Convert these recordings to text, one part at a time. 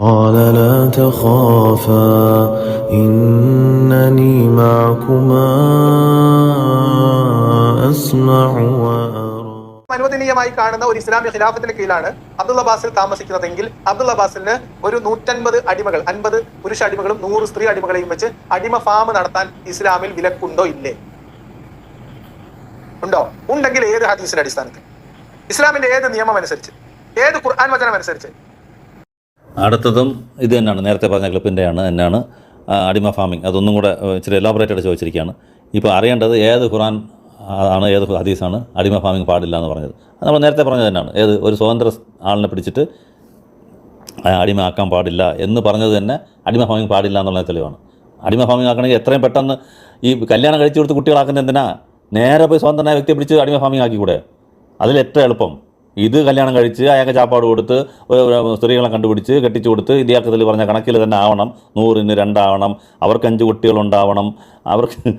قال لا تخافا إنني معكما أسمع وأرى അനുവദനീയമായി കാണുന്ന ഒരു ഇസ്ലാമിക ഖിലാഫത്തിന് കീഴിലാണ് അബ്ദുള്ള ബാസിൽ താമസിക്കുന്നതെങ്കിൽ അബ്ദുള്ള ബാസിലിന് ഒരു നൂറ്റൻപത് അടിമകൾ അൻപത് പുരുഷ അടിമകളും നൂറ് സ്ത്രീ അടിമകളെയും വെച്ച് അടിമ ഫാം നടത്താൻ ഇസ്ലാമിൽ വിലക്കുണ്ടോ ഇല്ലേ ഉണ്ടോ ഉണ്ടെങ്കിൽ ഏത് ഹദീസിന്റെ അടിസ്ഥാനത്തിൽ ഇസ്ലാമിന്റെ ഏത് നിയമം അനുസരിച്ച് ഏത് ഖുർആൻ വചനം അനുസരിച്ച് അടുത്തതും ഇത് തന്നെയാണ്. നേരത്തെ പറഞ്ഞ ക്ലിപ്പിന്റെയാണ് തന്നെയാണ്. ആ, അടിമ ഫാമിംഗ്. അതൊന്നും കൂടെ ഇച്ചിരി എലാബറേറ്റ് ചോദിച്ചിരിക്കുകയാണ്. ഇപ്പോൾ അറിയേണ്ടത് ഏത് ഖുറാൻ ആണ് ഏത് ഹദീസാണ് അടിമ ഫാമിംഗ് പാടില്ല എന്ന് പറഞ്ഞത്. അത് നമ്മൾ നേരത്തെ പറഞ്ഞത് തന്നെയാണ്. ഏത് ഒരു സ്വതന്ത്ര ആളിനെ പിടിച്ചിട്ട് അടിമ ആക്കാൻ പാടില്ല എന്ന് പറഞ്ഞത് തന്നെ അടിമ ഫാമിംഗ് പാടില്ല എന്നുള്ള തെളിവാണ്. അടിമ ഫാമിംഗ് ആക്കണമെങ്കിൽ എത്രയും പെട്ടെന്ന് ഈ കല്യാണം കഴിച്ചു കൊടുത്ത് കുട്ടികളാക്കുന്ന എന്തിനാ? നേരെ പോയി സ്വതന്ത്രനായ വ്യക്തിയെ പിടിച്ച് അടിമ ഫാമിംഗ് ആക്കിക്കൂടെ? അതിൽ എളുപ്പം? ഇത് കല്യാണം കഴിച്ച് അയാൾക്ക് ചാപ്പാട് കൊടുത്ത് സ്ത്രീകളെ കണ്ടുപിടിച്ച് കെട്ടിച്ചു കൊടുത്ത് ഇതിയാക്കത്തിൽ പറഞ്ഞ കണക്കിൽ തന്നെ ആവണം. നൂറിന് രണ്ടാവണം. അവർക്ക് അഞ്ച് കുട്ടികളുണ്ടാവണം. അവർക്ക്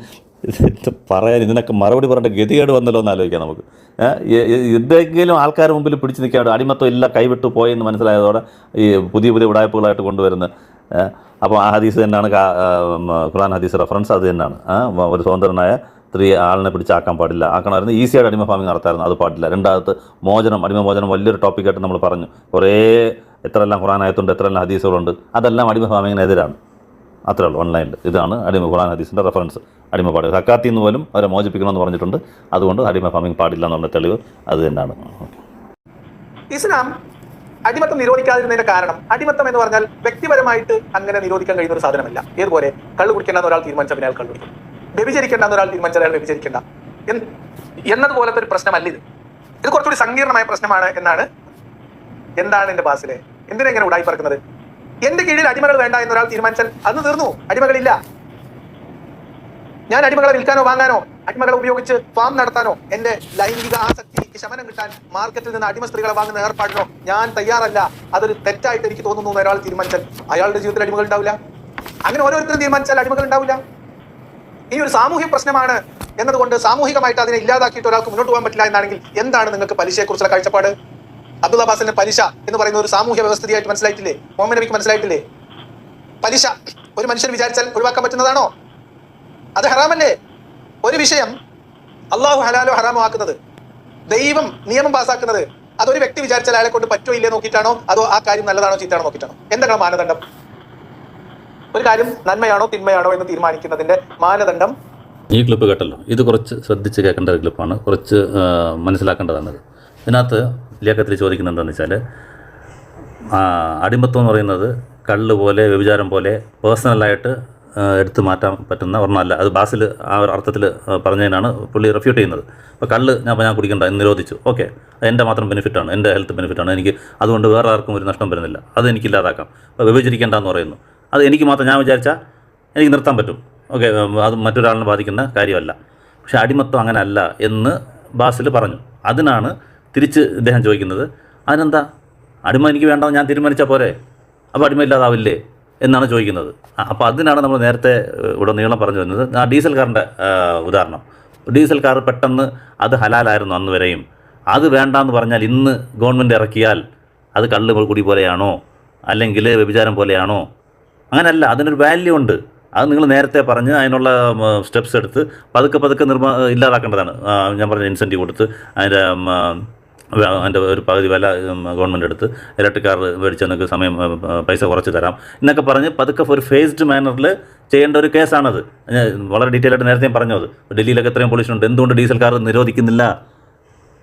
പറയാൻ ഇതിനൊക്കെ മറുപടി പറഞ്ഞ ഗതികേട് വന്നല്ലോ എന്ന് ആലോചിക്കാം നമുക്ക്. എന്തെങ്കിലും ആൾക്കാരുടെ മുമ്പിൽ പിടിച്ച് നിൽക്കാണ്ട് അടിമത്തം ഇല്ല കൈവിട്ടു പോയെന്ന് മനസ്സിലായതോടെ ഈ പുതിയ പുതിയ ഉടായ്പകളായിട്ട് കൊണ്ടുവരുന്നത്. അപ്പോൾ ആ ഹദീസ് തന്നെയാണ് ഖുറാൻ ഹദീസ് റെഫറൻസ് അത് തന്നെയാണ്. ഒരു സ്വതന്ത്രനായ സ്ത്രീ ആളിനെ പിടിച്ചാക്കാൻ പാടില്ല. ആക്കണമായിരുന്നു. ഈസിയായിട്ട് അടിമ ഫാമിംഗ് നടത്തായിരുന്നു. അത് പാടില്ല. രണ്ടാമത് മോചനം അടിമ മോചനം വലിയൊരു ടോപ്പിക്കായിട്ട് നമ്മൾ പറഞ്ഞു. കുറേ എത്രയെല്ലാം ഖുറാൻ ആയത്തുണ്ട് എത്രയെല്ലാം ഹദീസുകളുണ്ട് അതെല്ലാം അടിമ ഫാമിങ്ങിനെതിരാണ് അത്രേ ഉള്ളൂ ഓൺലൈനിൽ ഇതാണ് അടിമ ഖുറാൻ ഹദീസിന്റെ റെഫറൻസ് അടിമ പാടില്ല. സക്കാത്തിൽ നിന്ന് പോലും അവരെ മോചിപ്പിക്കണമെന്ന് പറഞ്ഞിട്ടുണ്ട്. അതുകൊണ്ട് അടിമ ഫാമിംഗ് പാടില്ല എന്നുള്ള തെളിവ് അത് തന്നെയാണ്. ഇസ്ലാം അടിമത്തം നിരോധിക്കാതിരുന്നതിന്റെ കാരണം അടിമത്തം എന്ന് പറഞ്ഞാൽ വ്യക്തിപരമായിട്ട് അങ്ങനെ നിരോധിക്കാൻ കഴിയുന്ന ഒരു സാധനമല്ല. ഏതുപോലെ? കള്ളു കുടിക്കേണ്ടെന്ന് ഒരാൾ തീരുമാനിച്ചാൽ പിന്നെ അയാൾ കള്ളു കുടിക്കും. വ്യഭിചരിക്കേണ്ടെന്ന് ഒരാൾ തീരുമാനിച്ചാൽ അയാൾ വ്യഭിചരിക്കേണ്ട. എന്നതുപോലത്തെ ഒരു പ്രശ്നമല്ല ഇത്. ഇത് കുറച്ചുകൂടി സങ്കീർണമായ പ്രശ്നമാണ് എന്നാണ് എന്താണ് എന്റെ ബാസിലെ എന്തിനാ ഇങ്ങനെ ഉടായി പറക്കുന്നത്? എന്റെ കീഴിൽ അടിമകൾ വേണ്ട എന്നൊരാൾ തീരുമാനിച്ചാൽ അന്ന് തീർന്നു. അടിമകളില്ല. ഞാൻ അടിമകളെ വിൽക്കാനോ വാങ്ങാനോ അടിമകളെ ഉപയോഗിച്ച് ഫാം നടത്താനോ എന്റെ ലൈംഗിക ആസക്തിക്ക് ശമനം കിട്ടാൻ മാർക്കറ്റിൽ നിന്ന് അടിമ സ്ത്രീകളെ വാങ്ങുന്ന ഏർപ്പാടിനോ ഞാൻ തയ്യാറല്ല. അതൊരു തെറ്റായിട്ട് എനിക്ക് തോന്നുന്നു ഒരാൾ തീരുമാനിച്ചാൽ അയാളുടെ ജീവിതത്തിൽ അടിമകൾ ഉണ്ടാവില്ല. അങ്ങനെ ഓരോരുത്തരും തീരുമാനിച്ചാൽ അടിമകൾ ഉണ്ടാവില്ല. ഇനി ഒരു സാമൂഹ്യ പ്രശ്നമാണ് എന്നതുകൊണ്ട് സാമൂഹികമായിട്ട് അതിനെ ഇല്ലാതാക്കിയിട്ട് ഒരാൾക്ക് മുന്നോട്ട് പോകാൻ പറ്റില്ല എന്നാണെങ്കിൽ എന്താണ് നിങ്ങൾക്ക് പലിശയെക്കുറിച്ചുള്ള കാഴ്ചപ്പാട്? അബ്ദുള്ള ബാസിന്റെ പലിശ എന്ന് പറയുന്ന ഒരു സാമൂഹ്യ വ്യവസ്ഥയായിട്ട് മനസ്സിലായിട്ടില്ലേ? മുഹമ്മദ് നബിക്ക് മനസ്സിലായിട്ടില്ലേ? പലിശ. ഒരു മനുഷ്യൻ വിചാരിച്ചാൽ ഒഴിവാക്കാൻ പറ്റുന്നതാണോ? അത് ഹറാമല്ലേ? ഒരു വിഷയം അള്ളാഹു ഹലാലോ ഹറാമോ ആക്കുന്നത്? ദൈവം നിയമം പാസ്സാക്കുന്നത് അതൊരു വ്യക്തി വിചാരിച്ചാൽ അയാളെ കൊണ്ട് പറ്റോ ഇല്ലേ നോക്കിയിട്ടാണോ? അതോ ആ കാര്യം നല്ലതാണോ ചീത്താണോ നോക്കിയിട്ടാണോ? എന്താണ് മാനദണ്ഡം? ഒരു കാര്യം നന്മയാണോ തിന്മയാണോ എന്ന് തീരുമാനിക്കുന്നതിന്റെ മാനദണ്ഡം? ഈ ക്ലിപ്പ് കേട്ടല്ലോ. ഇത് കുറച്ച് ശ്രദ്ധിച്ച് കേൾക്കേണ്ട ഒരു ക്ലിപ്പാണ്. കുറച്ച് മനസ്സിലാക്കേണ്ടതാണത് ഇതിനകത്ത് ലേഖത്തിൽ ചോദിക്കുന്നത് എന്താണെന്ന് വെച്ചാൽ അടിമത്വം എന്ന് പറയുന്നത് കള്ള് പോലെ വ്യഭിചാരം പോലെ പേഴ്സണലായിട്ട് എടുത്തു മാറ്റാൻ പറ്റുന്ന ഒരെണ്ണമല്ല. അത് ബാസിൽ ആ ഒരു അർത്ഥത്തിൽ പറഞ്ഞതിനാണ് പുള്ളി റെഫ്യൂട്ട് ചെയ്യുന്നത്. അപ്പോൾ കള്ള് ഞാൻ ഞാൻ കുടിക്കണ്ട എന്ന് നിരോധിച്ചു. ഓക്കെ. എന്റെ മാത്രം ബെനിഫിറ്റാണ് എന്റെ ഹെൽത്ത് ബെനിഫിറ്റാണ് എനിക്ക് അതുകൊണ്ട് വേറെ ആർക്കും ഒരു നഷ്ടം വരുന്നില്ല. അത് എനിക്കില്ലാതാക്കാം അപ്പോൾ വ്യഭിചരിക്കേണ്ട എന്ന് പറയുന്നു. അത് എനിക്ക് മാത്രം ഞാൻ വിചാരിച്ചാൽ എനിക്ക് നിർത്താൻ പറ്റും. ഓക്കെ അത് മറ്റൊരാളിനെ ബാധിക്കുന്ന കാര്യമല്ല. പക്ഷേ അടിമത്തം അങ്ങനെ അല്ല എന്ന് ബാസിൽ പറഞ്ഞു. അതിനാണ് തിരിച്ച് ഇദ്ദേഹം ചോദിക്കുന്നത്. അതിനെന്താ? അടിമ എനിക്ക് വേണ്ടെന്ന് ഞാൻ തീരുമാനിച്ചാൽ പോരെ? അപ്പോൾ അടിമ ഇല്ലാതാവില്ലേ എന്നാണ് ചോദിക്കുന്നത്. അപ്പോൾ അതിനാണ് നമ്മൾ നേരത്തെ ഇവിടെ നീളം പറഞ്ഞു വരുന്നത് ആ ഡീസൽ കാറിന്റെ ഉദാഹരണം. ഡീസൽ കാർ പെട്ടെന്ന് അത് ഹലാലായിരുന്നു അന്ന് വരെയും. അത് വേണ്ടാന്ന് പറഞ്ഞാൽ ഇന്ന് ഗവൺമെന്റ് ഇറക്കിയാൽ അത് കള്ള് കുടി പോലെയാണോ? അല്ലെങ്കിൽ വ്യഭിചാരം പോലെയാണോ? അങ്ങനെയല്ല അതിനൊരു വാല്യൂ ഉണ്ട്. അത് നിങ്ങൾ നേരത്തെ പറഞ്ഞ് അതിനുള്ള സ്റ്റെപ്സ് എടുത്ത് പതുക്കെ പതുക്കെ നിർമ്മാ ഇല്ലാതാക്കേണ്ടതാണ്. ഞാൻ പറഞ്ഞ ഇൻസെന്റീവ് കൊടുത്ത് അതിന്റെ അതിന്റെ ഒരു പകുതി വില ഗവൺമെന്റ് എടുത്ത് ഇലക്ട്രിക് കാർ മേടിച്ച് നിങ്ങൾക്ക് സമയം പൈസ കുറച്ച് തരാം എന്നൊക്കെ പറഞ്ഞ് പതുക്കെ ഒരു ഫേസ്ഡ് മാനറിൽ ചെയ്യേണ്ട ഒരു കേസാണത് വളരെ ഡീറ്റെയിൽ ആയിട്ട് നേരത്തെ പറഞ്ഞു അത്. ഡൽഹിയിലൊക്കെ എത്രയും പൊല്യൂഷൻ ഉണ്ട്. എന്തുകൊണ്ട് ഡീസൽ കാർ നിരോധിക്കുന്നില്ല?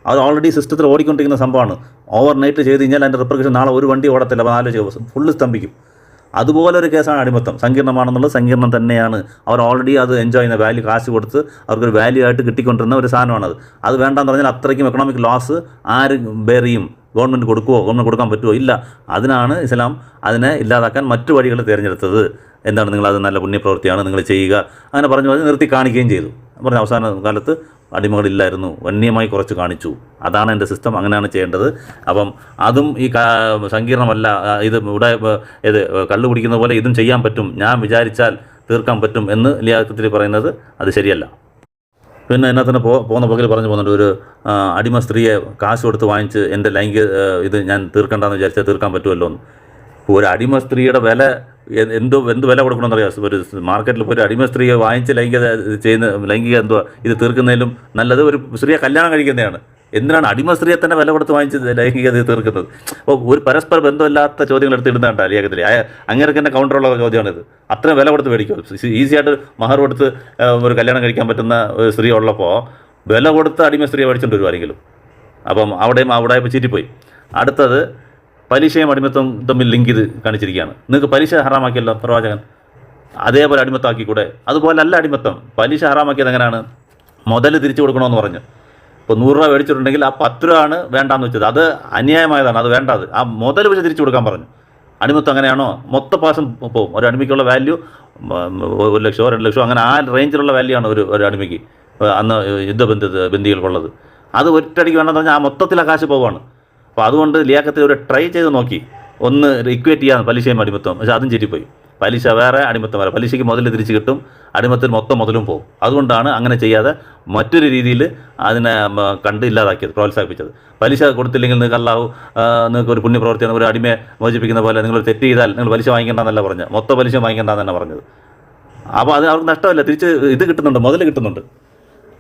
അത് ഓൾറെഡി സിസ്റ്റത്തിൽ ഓടിക്കൊണ്ടിരിക്കുന്ന സംഭവമാണ്. ഓവർ നൈറ്റ് ചെയ്ത് കഴിഞ്ഞാൽ അതിന്റെ റിപ്രക്കേഷൻ നാളെ ഒരു വണ്ടി ഓടത്തില്ല. അപ്പോൾ നാല് ഫുള്ള് സ്തംഭിക്കും. അതുപോലെ ഒരു കേസാണ് അടിമത്തം. സങ്കീർണമാണെന്നുള്ളത് സങ്കീർണം തന്നെയാണ്. അവർ ഓൾറെഡി അത് എൻജോയ് ചെയ്യുന്ന വാല്യൂ കാശ് കൊടുത്ത് അവർക്കൊരു വാല്യൂ ആയിട്ട് കിട്ടിക്കൊണ്ടിരുന്ന ഒരു സാധനമാണത്. അത് വേണ്ടെന്ന് പറഞ്ഞാൽ അത്രയ്ക്കും എക്കണോമിക് ലോസ് ആര് ചെയ്യും ഗവൺമെന്റ് കൊടുക്കുമോ ഗവൺമെന്റ് കൊടുക്കാൻ പറ്റുമോ ഇല്ല. അതിനാണ് ഇസ്ലാം അതിനെ ഇല്ലാതാക്കാൻ മറ്റു വഴികൾ തിരഞ്ഞെടുത്തത്. എന്താണ് നിങ്ങൾ അത് നല്ല പുണ്യപ്രവൃത്തിയാണ് നിങ്ങൾ ചെയ്യുക. അങ്ങനെ പറഞ്ഞു പറഞ്ഞ് നിർത്തി കാണിക്കുകയും ചെയ്തു. പറഞ്ഞ അവസാന കാലത്ത് അടിമകളില്ലായിരുന്നു. വന്യമായി കുറച്ച് കാണിച്ചു. അതാണ് എന്റെ സിസ്റ്റം അങ്ങനെയാണ് ചെയ്യേണ്ടത്. അപ്പം അതും ഈ സങ്കീർണമല്ല. ഇത് ഇവിടെ ഇത് കള്ളു പോലെ ഇതും ചെയ്യാൻ പറ്റും. ഞാൻ വിചാരിച്ചാൽ തീർക്കാൻ പറ്റും എന്ന് ലിയാക്കത്തിൽ പറയുന്നത് അത് ശരിയല്ല. പിന്നെ അതിനകത്ത് തന്നെ പോ പോകുന്ന പകൽ പറഞ്ഞു പോകുന്നുണ്ട്. ഒരു അടിമ സ്ത്രീയെ കാശ് കൊടുത്ത് വാങ്ങിച്ച് എന്റെ ലൈംഗിക ഇത് ഞാൻ തീർക്കണ്ടെന്ന് വിചാരിച്ചാൽ തീർക്കാൻ പറ്റുമല്ലോ എന്ന് ഒരു അടിമ സ്ത്രീയുടെ വില എന്തോ എന്ത് വില കൊടുക്കണമെന്ന് അറിയാം. ഒരു മാർക്കറ്റിൽ ഒരു അടിമ സ്ത്രീയെ വാങ്ങിച്ച് ലൈംഗിക ചെയ്യുന്ന ലൈംഗിക എന്തോ ഇത് തീർക്കുന്നതിലും നല്ലത് ഒരു സ്ത്രീയെ കല്യാണം കഴിക്കുന്നതാണ്. എന്തിനാണ് അടിമ സ്ത്രീയെ തന്നെ വില കൊടുത്ത് വാങ്ങിച്ച് ലൈംഗികത തീർക്കുന്നത്? അപ്പോൾ ഒരു പരസ്പര ബന്ധമില്ലാത്ത ചോദ്യങ്ങൾ എടുത്തിടുന്നതാണ് ലേഖത്തിൽ അങ്ങനെ തന്നെ കൗണ്ടറുള്ള ചോദ്യമാണിത്. അത്രയും വില കൊടുത്ത് മേടിക്കും. ഈസിയായിട്ട് മഹർ കൊടുത്ത് ഒരു കല്യാണം കഴിക്കാൻ പറ്റുന്ന ഒരു സ്ത്രീ ഉള്ളപ്പോൾ വില കൊടുത്ത് അടിമ സ്ത്രീയെ മേടിച്ചിട്ടുണ്ട് ആരെങ്കിലും. അപ്പം അവിടെയും അവിടെ ഇപ്പോൾ ചീറ്റിപ്പോയി. അടുത്തത് പലിശയും അടിമത്വം തമ്മിൽ ലിങ്ക് ചെയ്ത് കാണിച്ചിരിക്കുകയാണ്. നിങ്ങൾക്ക് പലിശ ഹറാമാക്കിയല്ലോ പ്രവാചകൻ? അതേപോലെ അടിമത്തമാക്കിക്കൂടെ അതുപോലെ അല്ല അടിമത്തം. പലിശ ഹറാമാക്കിയത് എങ്ങനെയാണ്? മുതൽ തിരിച്ചു കൊടുക്കണമെന്ന് പറഞ്ഞു. ഇപ്പോൾ നൂറ് രൂപ മേടിച്ചിട്ടുണ്ടെങ്കിൽ ആ പത്ത് രൂപയാണ് വേണ്ടാന്ന് വെച്ചത്. അത് അന്യായമായതാണ് അത് വേണ്ടത്. ആ മുതൽ വെച്ച് തിരിച്ചു കൊടുക്കാൻ പറഞ്ഞു. അടിമത്തം അങ്ങനെയാണോ? മൊത്ത പാസം പോവും. ഒരു അടിമയ്ക്കുള്ള വാല്യൂ ഒരു ലക്ഷമോ രണ്ട് ലക്ഷമോ അങ്ങനെ ആ റേഞ്ചിലുള്ള വാല്യൂ ആണ് ഒരു ഒരു അടിമയ്ക്ക്. അന്ന് യുദ്ധബന്ധ ബന്ധികൾക്കുള്ളത് അത് ഒറ്റടിക്ക് വേണമെന്ന് പറഞ്ഞാൽ ആ മൊത്തത്തിൽ കാശ് പോവാണ് അപ്പോൾ അതുകൊണ്ട് ലിയാക്കത്തിൽ ഒരു ട്രൈ ചെയ്ത് നോക്കി. ഒന്ന് ഇക്വേറ്റ് ചെയ്യാൻ പലിശയും അടിമത്തം പക്ഷേ അതും ചെറ്റിപ്പോയി പലിശ വേറെ അടിമത്തം വേറെ. പലിശയ്ക്ക് മുതൽ തിരിച്ച് കിട്ടും അടിമത്തിൽ മൊത്തം മുതലും പോകും അതുകൊണ്ടാണ് അങ്ങനെ ചെയ്യാതെ മറ്റൊരു രീതിയിൽ അതിനെ കണ്ട് ഇല്ലാതാക്കിയത് പ്രോത്സാഹിപ്പിച്ചത്. പലിശ കൊടുത്തില്ലെങ്കിൽ നിങ്ങൾക്ക് അല്ലാഹു നിങ്ങൾക്ക് ഒരു പുണ്യപ്രവർത്തിയാണ് ഒരു അടിമയെ മോചിപ്പിക്കുന്ന പോലെ നിങ്ങൾ തെറ്റ് ചെയ്താൽ നിങ്ങൾ പലിശ വാങ്ങിക്കേണ്ടെന്നല്ല പറഞ്ഞത്. മൊത്തം പലിശ വാങ്ങിക്കേണ്ടെന്ന് പറഞ്ഞത്. അപ്പോൾ അത് അവർക്ക് നഷ്ടമല്ല. തിരിച്ച് ഇത് കിട്ടുന്നുണ്ട് മുതൽ കിട്ടുന്നുണ്ട്.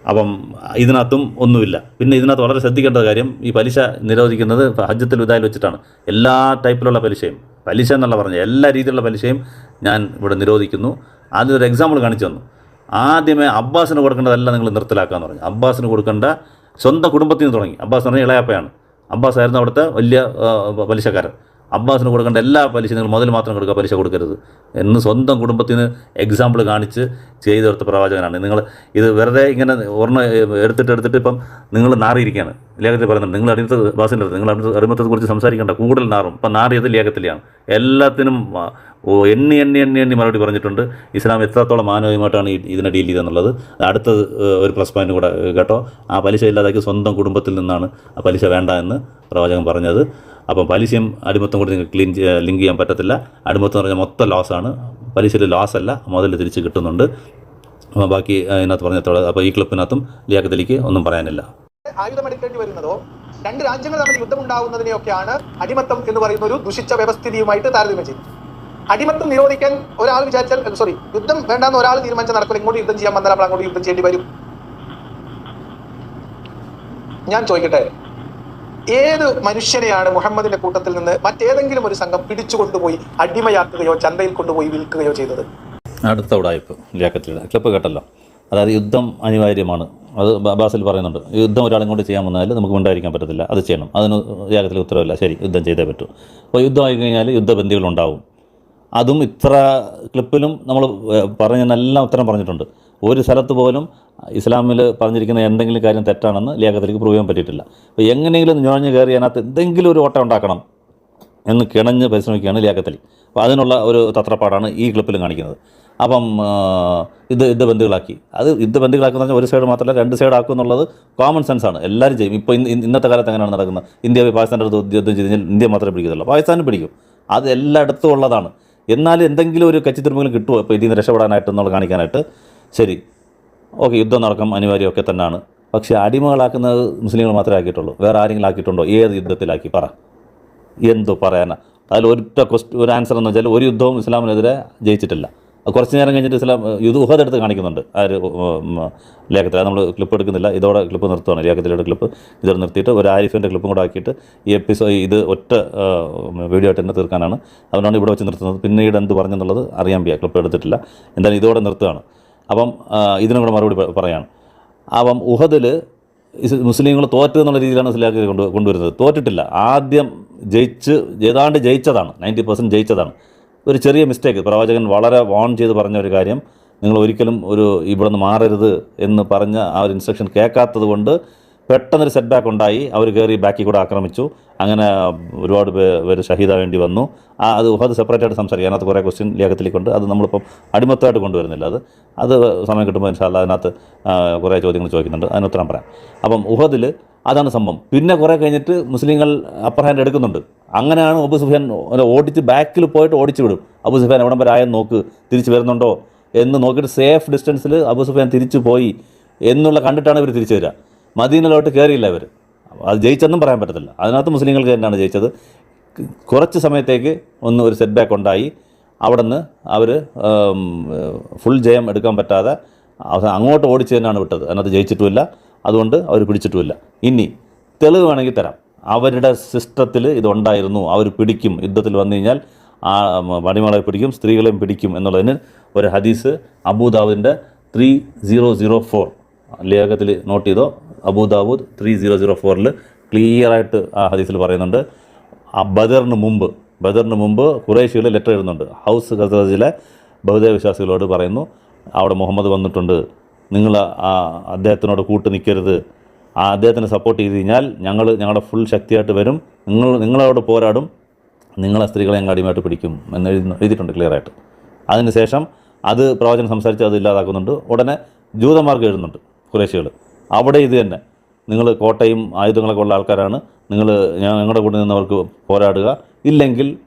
അപ്പം ഇതിനകത്തും ഒന്നുമില്ല. പിന്നെ ഇതിനകത്ത് വളരെ ശ്രദ്ധിക്കേണ്ട കാര്യം ഈ പലിശ നിരോധിക്കുന്നത് ഹജ്ജത്തിൽ ഉദായിൽ വെച്ചിട്ടാണ്. എല്ലാ ടൈപ്പിലുള്ള പലിശയും പലിശ എന്നുള്ള പറഞ്ഞ എല്ലാ രീതിയിലുള്ള പലിശയും ഞാൻ ഇവിടെ നിരോധിക്കുന്നു. അതിനൊരു എക്സാമ്പിൾ കാണിച്ചു തന്നു. ആദ്യമേ അബ്ബാസിന് കൊടുക്കേണ്ടതെല്ലാം നിങ്ങൾ നിർത്തലാക്കാന്ന് പറഞ്ഞു. അബ്ബാസിന് കൊടുക്കേണ്ട സ്വന്തം കുടുംബത്തിൽ നിന്ന് തുടങ്ങി. അബ്ബാസ് എന്ന് പറഞ്ഞാൽ ഇളയപ്പയാണ്. അബ്ബാസ് ആയിരുന്നു അവിടുത്തെ വലിയ പലിശക്കാരൻ. അബ്ബാസിന് കൊടുക്കേണ്ട എല്ലാ പലിശ നിങ്ങൾ മുതൽ മാത്രം കൊടുക്കുക പലിശ കൊടുക്കരുത്. എന്ന് സ്വന്തം കുടുംബത്തിന് എക്സാമ്പിൾ കാണിച്ച് ചെയ്തെടുത്ത പ്രവാചകനാണ്. നിങ്ങൾ ഇത് വെറുതെ ഇങ്ങനെ ഒരെണ്ണം എടുത്തിട്ട് എടുത്തിട്ട് ഇപ്പം നിങ്ങൾ നാറിയിരിക്കുകയാണ്. ലേഖത്തിൽ പറയുന്നുണ്ട് നിങ്ങൾ അടിമത്ത ബാസിന്റെ അടുത്ത് നിങ്ങൾ അടിമത്ത അടിമത്തത്തെ കുറിച്ച് സംസാരിക്കേണ്ട കൂടുതൽ നാറും. ഇപ്പം നാറിയത് ലേഖത്തിലാണ് എല്ലാത്തിനും എണ്ണി എണ്ണി എണ്ണി എണ്ണി മറുപടി പറഞ്ഞിട്ടുണ്ട്. ഇസ്ലാം എത്രത്തോളം മാനവികമായിട്ടാണ് ഇതിനെ ഡീൽ ചെയ്തെന്നുള്ളത്. അടുത്തത് ഒരു പ്ലസ് പോയിന്റ് കൂടെ കേട്ടോ. ആ പലിശ ഇല്ലാതാക്കി സ്വന്തം കുടുംബത്തിൽ നിന്നാണ് ആ പലിശ വേണ്ട എന്ന് പ്രവാചകൻ പറഞ്ഞത്. അപ്പം പലിശയും അടിമത്തം കൂടി നിങ്ങൾക്ക് ക്ലീൻ ലിങ്ക് ചെയ്യാൻ പറ്റത്തില്ല. അടിമത്തം എന്ന് പറഞ്ഞാൽ മൊത്തം ലോസാണ് പലിശയിൽ ലോസ് അല്ല മുതൽ തിരിച്ച് കിട്ടുന്നുണ്ട്. ബാക്കി ഇതിനകത്ത് പറഞ്ഞത്തോളം അപ്പോൾ ഈ ക്ലിപ്പിനകത്തും ലിയാക്കത്തിലേക്ക് ഒന്നും പറയാനില്ല. ആയുധമെടുക്കേണ്ടി വരുന്നതോ? രണ്ട് രാജ്യങ്ങൾ തമ്മിൽ യുദ്ധമുണ്ടാകുന്നതിനെയൊക്കെയാണ് അടിമത്തം എന്ന് പറയുന്ന ഒരു ദുഷിച്ച വ്യവസ്ഥിതിയുമായിട്ട് താരതമ്യം ചെയ്യുന്നത്. അടിമത്തം നിരോധിക്കാൻ ഒരാൾ വിചാരിച്ചാൽ സോറി യുദ്ധം വേണ്ടാന്ന് ഒരാൾ തീരുമാനിച്ചാൽ നടക്കില്ല. ഇങ്ങോട്ട് യുദ്ധം ചെയ്യാൻ വന്നാൽ നമ്മൾ അങ്ങോട്ട് യുദ്ധം ചെയ്യേണ്ടി വരും. ഞാൻ ചോദിക്കട്ടെ ഏത് മനുഷ്യനെയാണ് മുഹമ്മദിന്റെ കൂട്ടത്തിൽ നിന്ന് മറ്റേതെങ്കിലും ഒരു സംഘം പിടിച്ചുകൊണ്ടുപോയി അടിമയാക്കുകയോ ചന്തയിൽ കൊണ്ടുപോയി വിൽക്കുകയോ ചെയ്തത്? അടുത്ത ഉടായ്പ് ലിയാക്കത്തിയുടെ ക്ലിപ്പ് കേട്ടല്ലോ. അതായത് യുദ്ധം അനിവാര്യമാണ്. അത് ബാസിൽ പറയുന്നുണ്ട്. യുദ്ധം ഒരാളും കൊണ്ട് ചെയ്യാൻ വന്നാൽ നമുക്ക് ഉണ്ടായിരിക്കാൻ പറ്റത്തില്ല. അത് ചെയ്യണം. അതിന് യാഗത്തിൽ ഉത്തരവില്ല. ശരി യുദ്ധം ചെയ്തേ പറ്റൂ. അപ്പോൾ യുദ്ധം യുദ്ധമായി കഴിഞ്ഞാൽ യുദ്ധബന്ധികളുണ്ടാവും അതും ഇത്ര ക്ലിപ്പിലും നമ്മൾ പറഞ്ഞ നല്ല ഉത്തരം പറഞ്ഞിട്ടുണ്ട്. ഒരു സ്ഥലത്ത് പോലും ഇസ്ലാമിൽ പറഞ്ഞിരിക്കുന്ന എന്തെങ്കിലും കാര്യം തെറ്റാണെന്ന് ലേഖത്തിലേക്ക് പ്രൂവ് ചെയ്യാൻ പറ്റിയിട്ടില്ല. അപ്പോൾ എങ്ങനെയെങ്കിലും നുഴഞ്ഞു കയറി അതിനകത്ത് എന്തെങ്കിലും ഒരു ഓട്ടം ഉണ്ടാക്കണം എന്ന് കിണഞ്ഞ് പരിശ്രമിക്കുകയാണ് ലേഖത്തിൽ അപ്പോൾ അതിനുള്ള ഒരു തത്രപ്പാടാണ് ഈ ക്ലിപ്പിലും കാണിക്കുന്നത്. അപ്പം ഇത് ഇത് യുദ്ധബന്ധികളാക്കി അത് യുദ്ധബന്ധികളാക്കുന്ന പറഞ്ഞാൽ ഒരു സൈഡ് മാത്രമല്ല രണ്ട് സൈഡ് ആക്കും എന്നുള്ളത് കോമൺ സെൻസ് ആണ്. എല്ലാവരും ചെയ്യും. ഇപ്പോൾ ഇന്നത്തെ കാലത്ത് എങ്ങനെയാണ് നടക്കുന്നത്? ഇന്ത്യ പാകിസ്ഥാന്റെ അടുത്ത് യുദ്ധം ചെയ്ത് കഴിഞ്ഞാൽ ഇന്ത്യ മാത്രമേ പിടിക്കത്തുള്ളൂ. പാകിസ്ഥാനും പിടിക്കും. അത് എല്ലായിടത്തും ഉള്ളതാണ്. എന്നാലും എന്തെങ്കിലും ഒരു കച്ചിത്തിരുമ്പെങ്കിലും കിട്ടുമോ? ഇപ്പോൾ ഇതിൽ നിന്ന് രക്ഷപ്പെടാനായിട്ട് എന്നുള്ള കാണിക്കാനായിട്ട് ശരി. ഓക്കെ യുദ്ധം നടക്കും അനിവാര്യമൊക്കെ തന്നെയാണ് പക്ഷേ അടിമകളാക്കുന്നത് മുസ്ലിങ്ങൾ മാത്രമേ ആക്കിയിട്ടുള്ളൂ. വേറെ ആരെങ്കിലും ആക്കിയിട്ടുണ്ടോ? ഏത് യുദ്ധത്തിലാക്കി? പറ. എന്തു പറയാനാ? അതിൽ ഒറ്റ ക്വസ്റ്റ് ഒരു ആൻസർ എന്ന് വെച്ചാൽ ഒരു യുദ്ധവും ഇസ്ലാമിനെതിരെ ജയിച്ചിട്ടില്ല. കുറച്ച് നേരം കഴിഞ്ഞിട്ട് ഇസ്ലാം യുദ്ധ ഉഹദ് എടുത്ത് കാണിക്കുന്നുണ്ട്. ആ ഒരു ലേഖത്തിൽ. നമ്മൾ ക്ലിപ്പ് എടുക്കുന്നില്ല. ഇതോടെ ക്ലിപ്പ് നിർത്തുവാണ്. ലേഖത്തിലൂടെ ക്ലിപ്പ് ഇതോടെ നിർത്തിയിട്ട് ഒരു ആരിഫിന്റെ ക്ലിപ്പും കൂടെ ആക്കിയിട്ട് ഈ എപ്പിസോഡ് ഇത് ഒറ്റ വീഡിയോ ആയിട്ട് തന്നെ തീർക്കാനാണ്. അവനാണ് ഇവിടെ വെച്ച് നിർത്തുന്നത്. പിന്നീട് എന്ത് പറഞ്ഞെന്നുള്ളത് അറിയാൻ വയ്യ. ക്ലിപ്പ് എടുത്തിട്ടില്ല. എന്തായാലും ഇതോടെ നിർത്തുകയാണ് അപ്പം ഇതിനും കൂടെ മറുപടി പറയാണ്. അപ്പം ഉഹദിൽ മുസ്ലിങ്ങൾ തോറ്റ് എന്നുള്ള രീതിയിലാണ് ഇസ്ലാമിൽ കൊണ്ട് കൊണ്ടുവരുന്നത്. തോറ്റിട്ടില്ല. ആദ്യം ജയിച്ച് ഏതാണ്ട് ജയിച്ചതാണ്. Ninety percent ജയിച്ചതാണ്. ഒരു ചെറിയ മിസ്റ്റേക്ക്. പ്രവാചകൻ വളരെ വാൺ ചെയ്ത് പറഞ്ഞ ഒരു കാര്യം. നിങ്ങൾ ഒരിക്കലും ഒരു ഇവിടെ നിന്ന് മാറരുത് എന്ന് പറഞ്ഞ ആ ഒരു ഇൻസ്ട്രക്ഷൻ കേൾക്കാത്തത് കൊണ്ട് പെട്ടെന്നൊരു സെറ്റ് ബാക്ക് ഉണ്ടായി. അവർ കയറി ബാക്കിൽ കൂടെ ആക്രമിച്ചു. അങ്ങനെ ഒരുപാട് പേർ ഷഹീദ വേണ്ടി വന്നു. ആ അത് അത് സെപ്പറേറ്റ് ആയിട്ട് സംസാരിക്കാം. അതിനകത്ത് കുറേ ക്വസ്റ്റ്യൻ ലേഖത്തിലേക്കുണ്ട് അത് നമ്മളിപ്പം അടിമത്തമായിട്ട് കൊണ്ടുവരുന്നില്ല. അത് അത് സമയം കിട്ടുമ്പോൾ ഇൻഷാല്ല അതിനകത്ത് കുറേ ചോദ്യങ്ങൾ ചോദിക്കുന്നുണ്ട്. അതിന് ഉത്തരം പറയാം. അപ്പം ഉഹദിൽ അതാണ് സംഭവം. പിന്നെ കുറേ കഴിഞ്ഞിട്ട് മുസ്ലിങ്ങൾ അപ്പർ ഹാൻഡ് എടുക്കുന്നുണ്ട്. അങ്ങനെയാണ് അബു സുഫിയാൻ ഓടിച്ച് ബാക്കിൽ പോയിട്ട് ഓടിച്ചു വിടും. അബു സുഫിയാൻ എവിടം വരെ ആയെന്ന് നോക്ക്. തിരിച്ച് വരുന്നുണ്ടോ എന്ന് നോക്കിയിട്ട് സേഫ് ഡിസ്റ്റൻസിൽ അബു സുഫിയാൻ തിരിച്ചു പോയി. എന്നുള്ള കണ്ടിട്ടാണ് ഇവർ തിരിച്ചു വരിക. മദീനയിലോട്ട് കയറിയില്ല അവർ അത് ജയിച്ചെന്നും പറയാൻ പറ്റത്തില്ല. അതിനകത്ത് മുസ്ലിങ്ങൾക്ക് തന്നെയാണ് ജയിച്ചത്. കുറച്ച് സമയത്തേക്ക് ഒന്ന് ഒരു സെറ്റ് ബാക്ക് ഉണ്ടായി. അവിടെ നിന്ന് അവർ ഫുൾ ജയം എടുക്കാൻ പറ്റാതെ അവസാനം അങ്ങോട്ട് ഓടിച്ച് തന്നെയാണ് വിട്ടത്. അതിനകത്ത് ജയിച്ചിട്ടുമില്ല. അതുകൊണ്ട് അവർ പിടിച്ചിട്ടുമില്ല. ഇനി തെളിവ് വേണമെങ്കിൽ തരാം. അവരുടെ സിസ്റ്റത്തിൽ ഇതുണ്ടായിരുന്നു. അവർ പിടിക്കും. യുദ്ധത്തിൽ വന്നു കഴിഞ്ഞാൽ ആ മണിമകളെ പിടിക്കും സ്ത്രീകളെയും പിടിക്കും എന്നുള്ളതിന് ഒരു ഹദീസ് അബൂദാവിന്റെ ത്രീ സീറോ സീറോ ഫോർ ലേഖത്തിൽ നോട്ട് ചെയ്തോ? അബൂദാബൂദ് ത്രീ സീറോ സീറോ ഫോറിൽ ക്ലിയറായിട്ട് ആ ഹദീസിൽ പറയുന്നുണ്ട്. ആ ബദറിന് മുമ്പ് ബദറിന് മുമ്പ് കുറേശ്ശികൾ ലെറ്റർ എഴുതുന്നുണ്ട്. ഹൗസ് ഖസറജിലെ ബഹുദൈവ വിശ്വാസികളോട് പറയുന്നു അവിടെ മുഹമ്മദ് വന്നിട്ടുണ്ട്. നിങ്ങൾ ആ അദ്ദേഹത്തിനോട് കൂട്ട് നിൽക്കരുത്. ആ അദ്ദേഹത്തിന് സപ്പോർട്ട് ചെയ്ത് കഴിഞ്ഞാൽ ഞങ്ങൾ ഞങ്ങളുടെ ഫുൾ ശക്തിയായിട്ട് വരും. നിങ്ങൾ നിങ്ങളവിടെ പോരാടും. നിങ്ങളെ സ്ത്രീകളെ ഞങ്ങൾ അടിമയായിട്ട് പിടിക്കും. എന്ന് എഴുതി എഴുതിയിട്ടുണ്ട് ക്ലിയറായിട്ട് അതിനുശേഷം അത് പ്രവചനം സംസാരിച്ച് അത് ഇല്ലാതാക്കുന്നുണ്ട്. ഉടനെ ജൂതന്മാർക്ക് എഴുതുന്നുണ്ട് കുറേശ്യകൾ അവിടെ ഇത് തന്നെ. നിങ്ങൾ കോട്ടയും ആയുധങ്ങളൊക്കെ ഉള്ള ആൾക്കാരാണ്. നിങ്ങൾ ഞാൻ ഞങ്ങളുടെ കൂടെ നിന്നവർക്ക് പോരാടുക. ഇല്ലെങ്കിൽ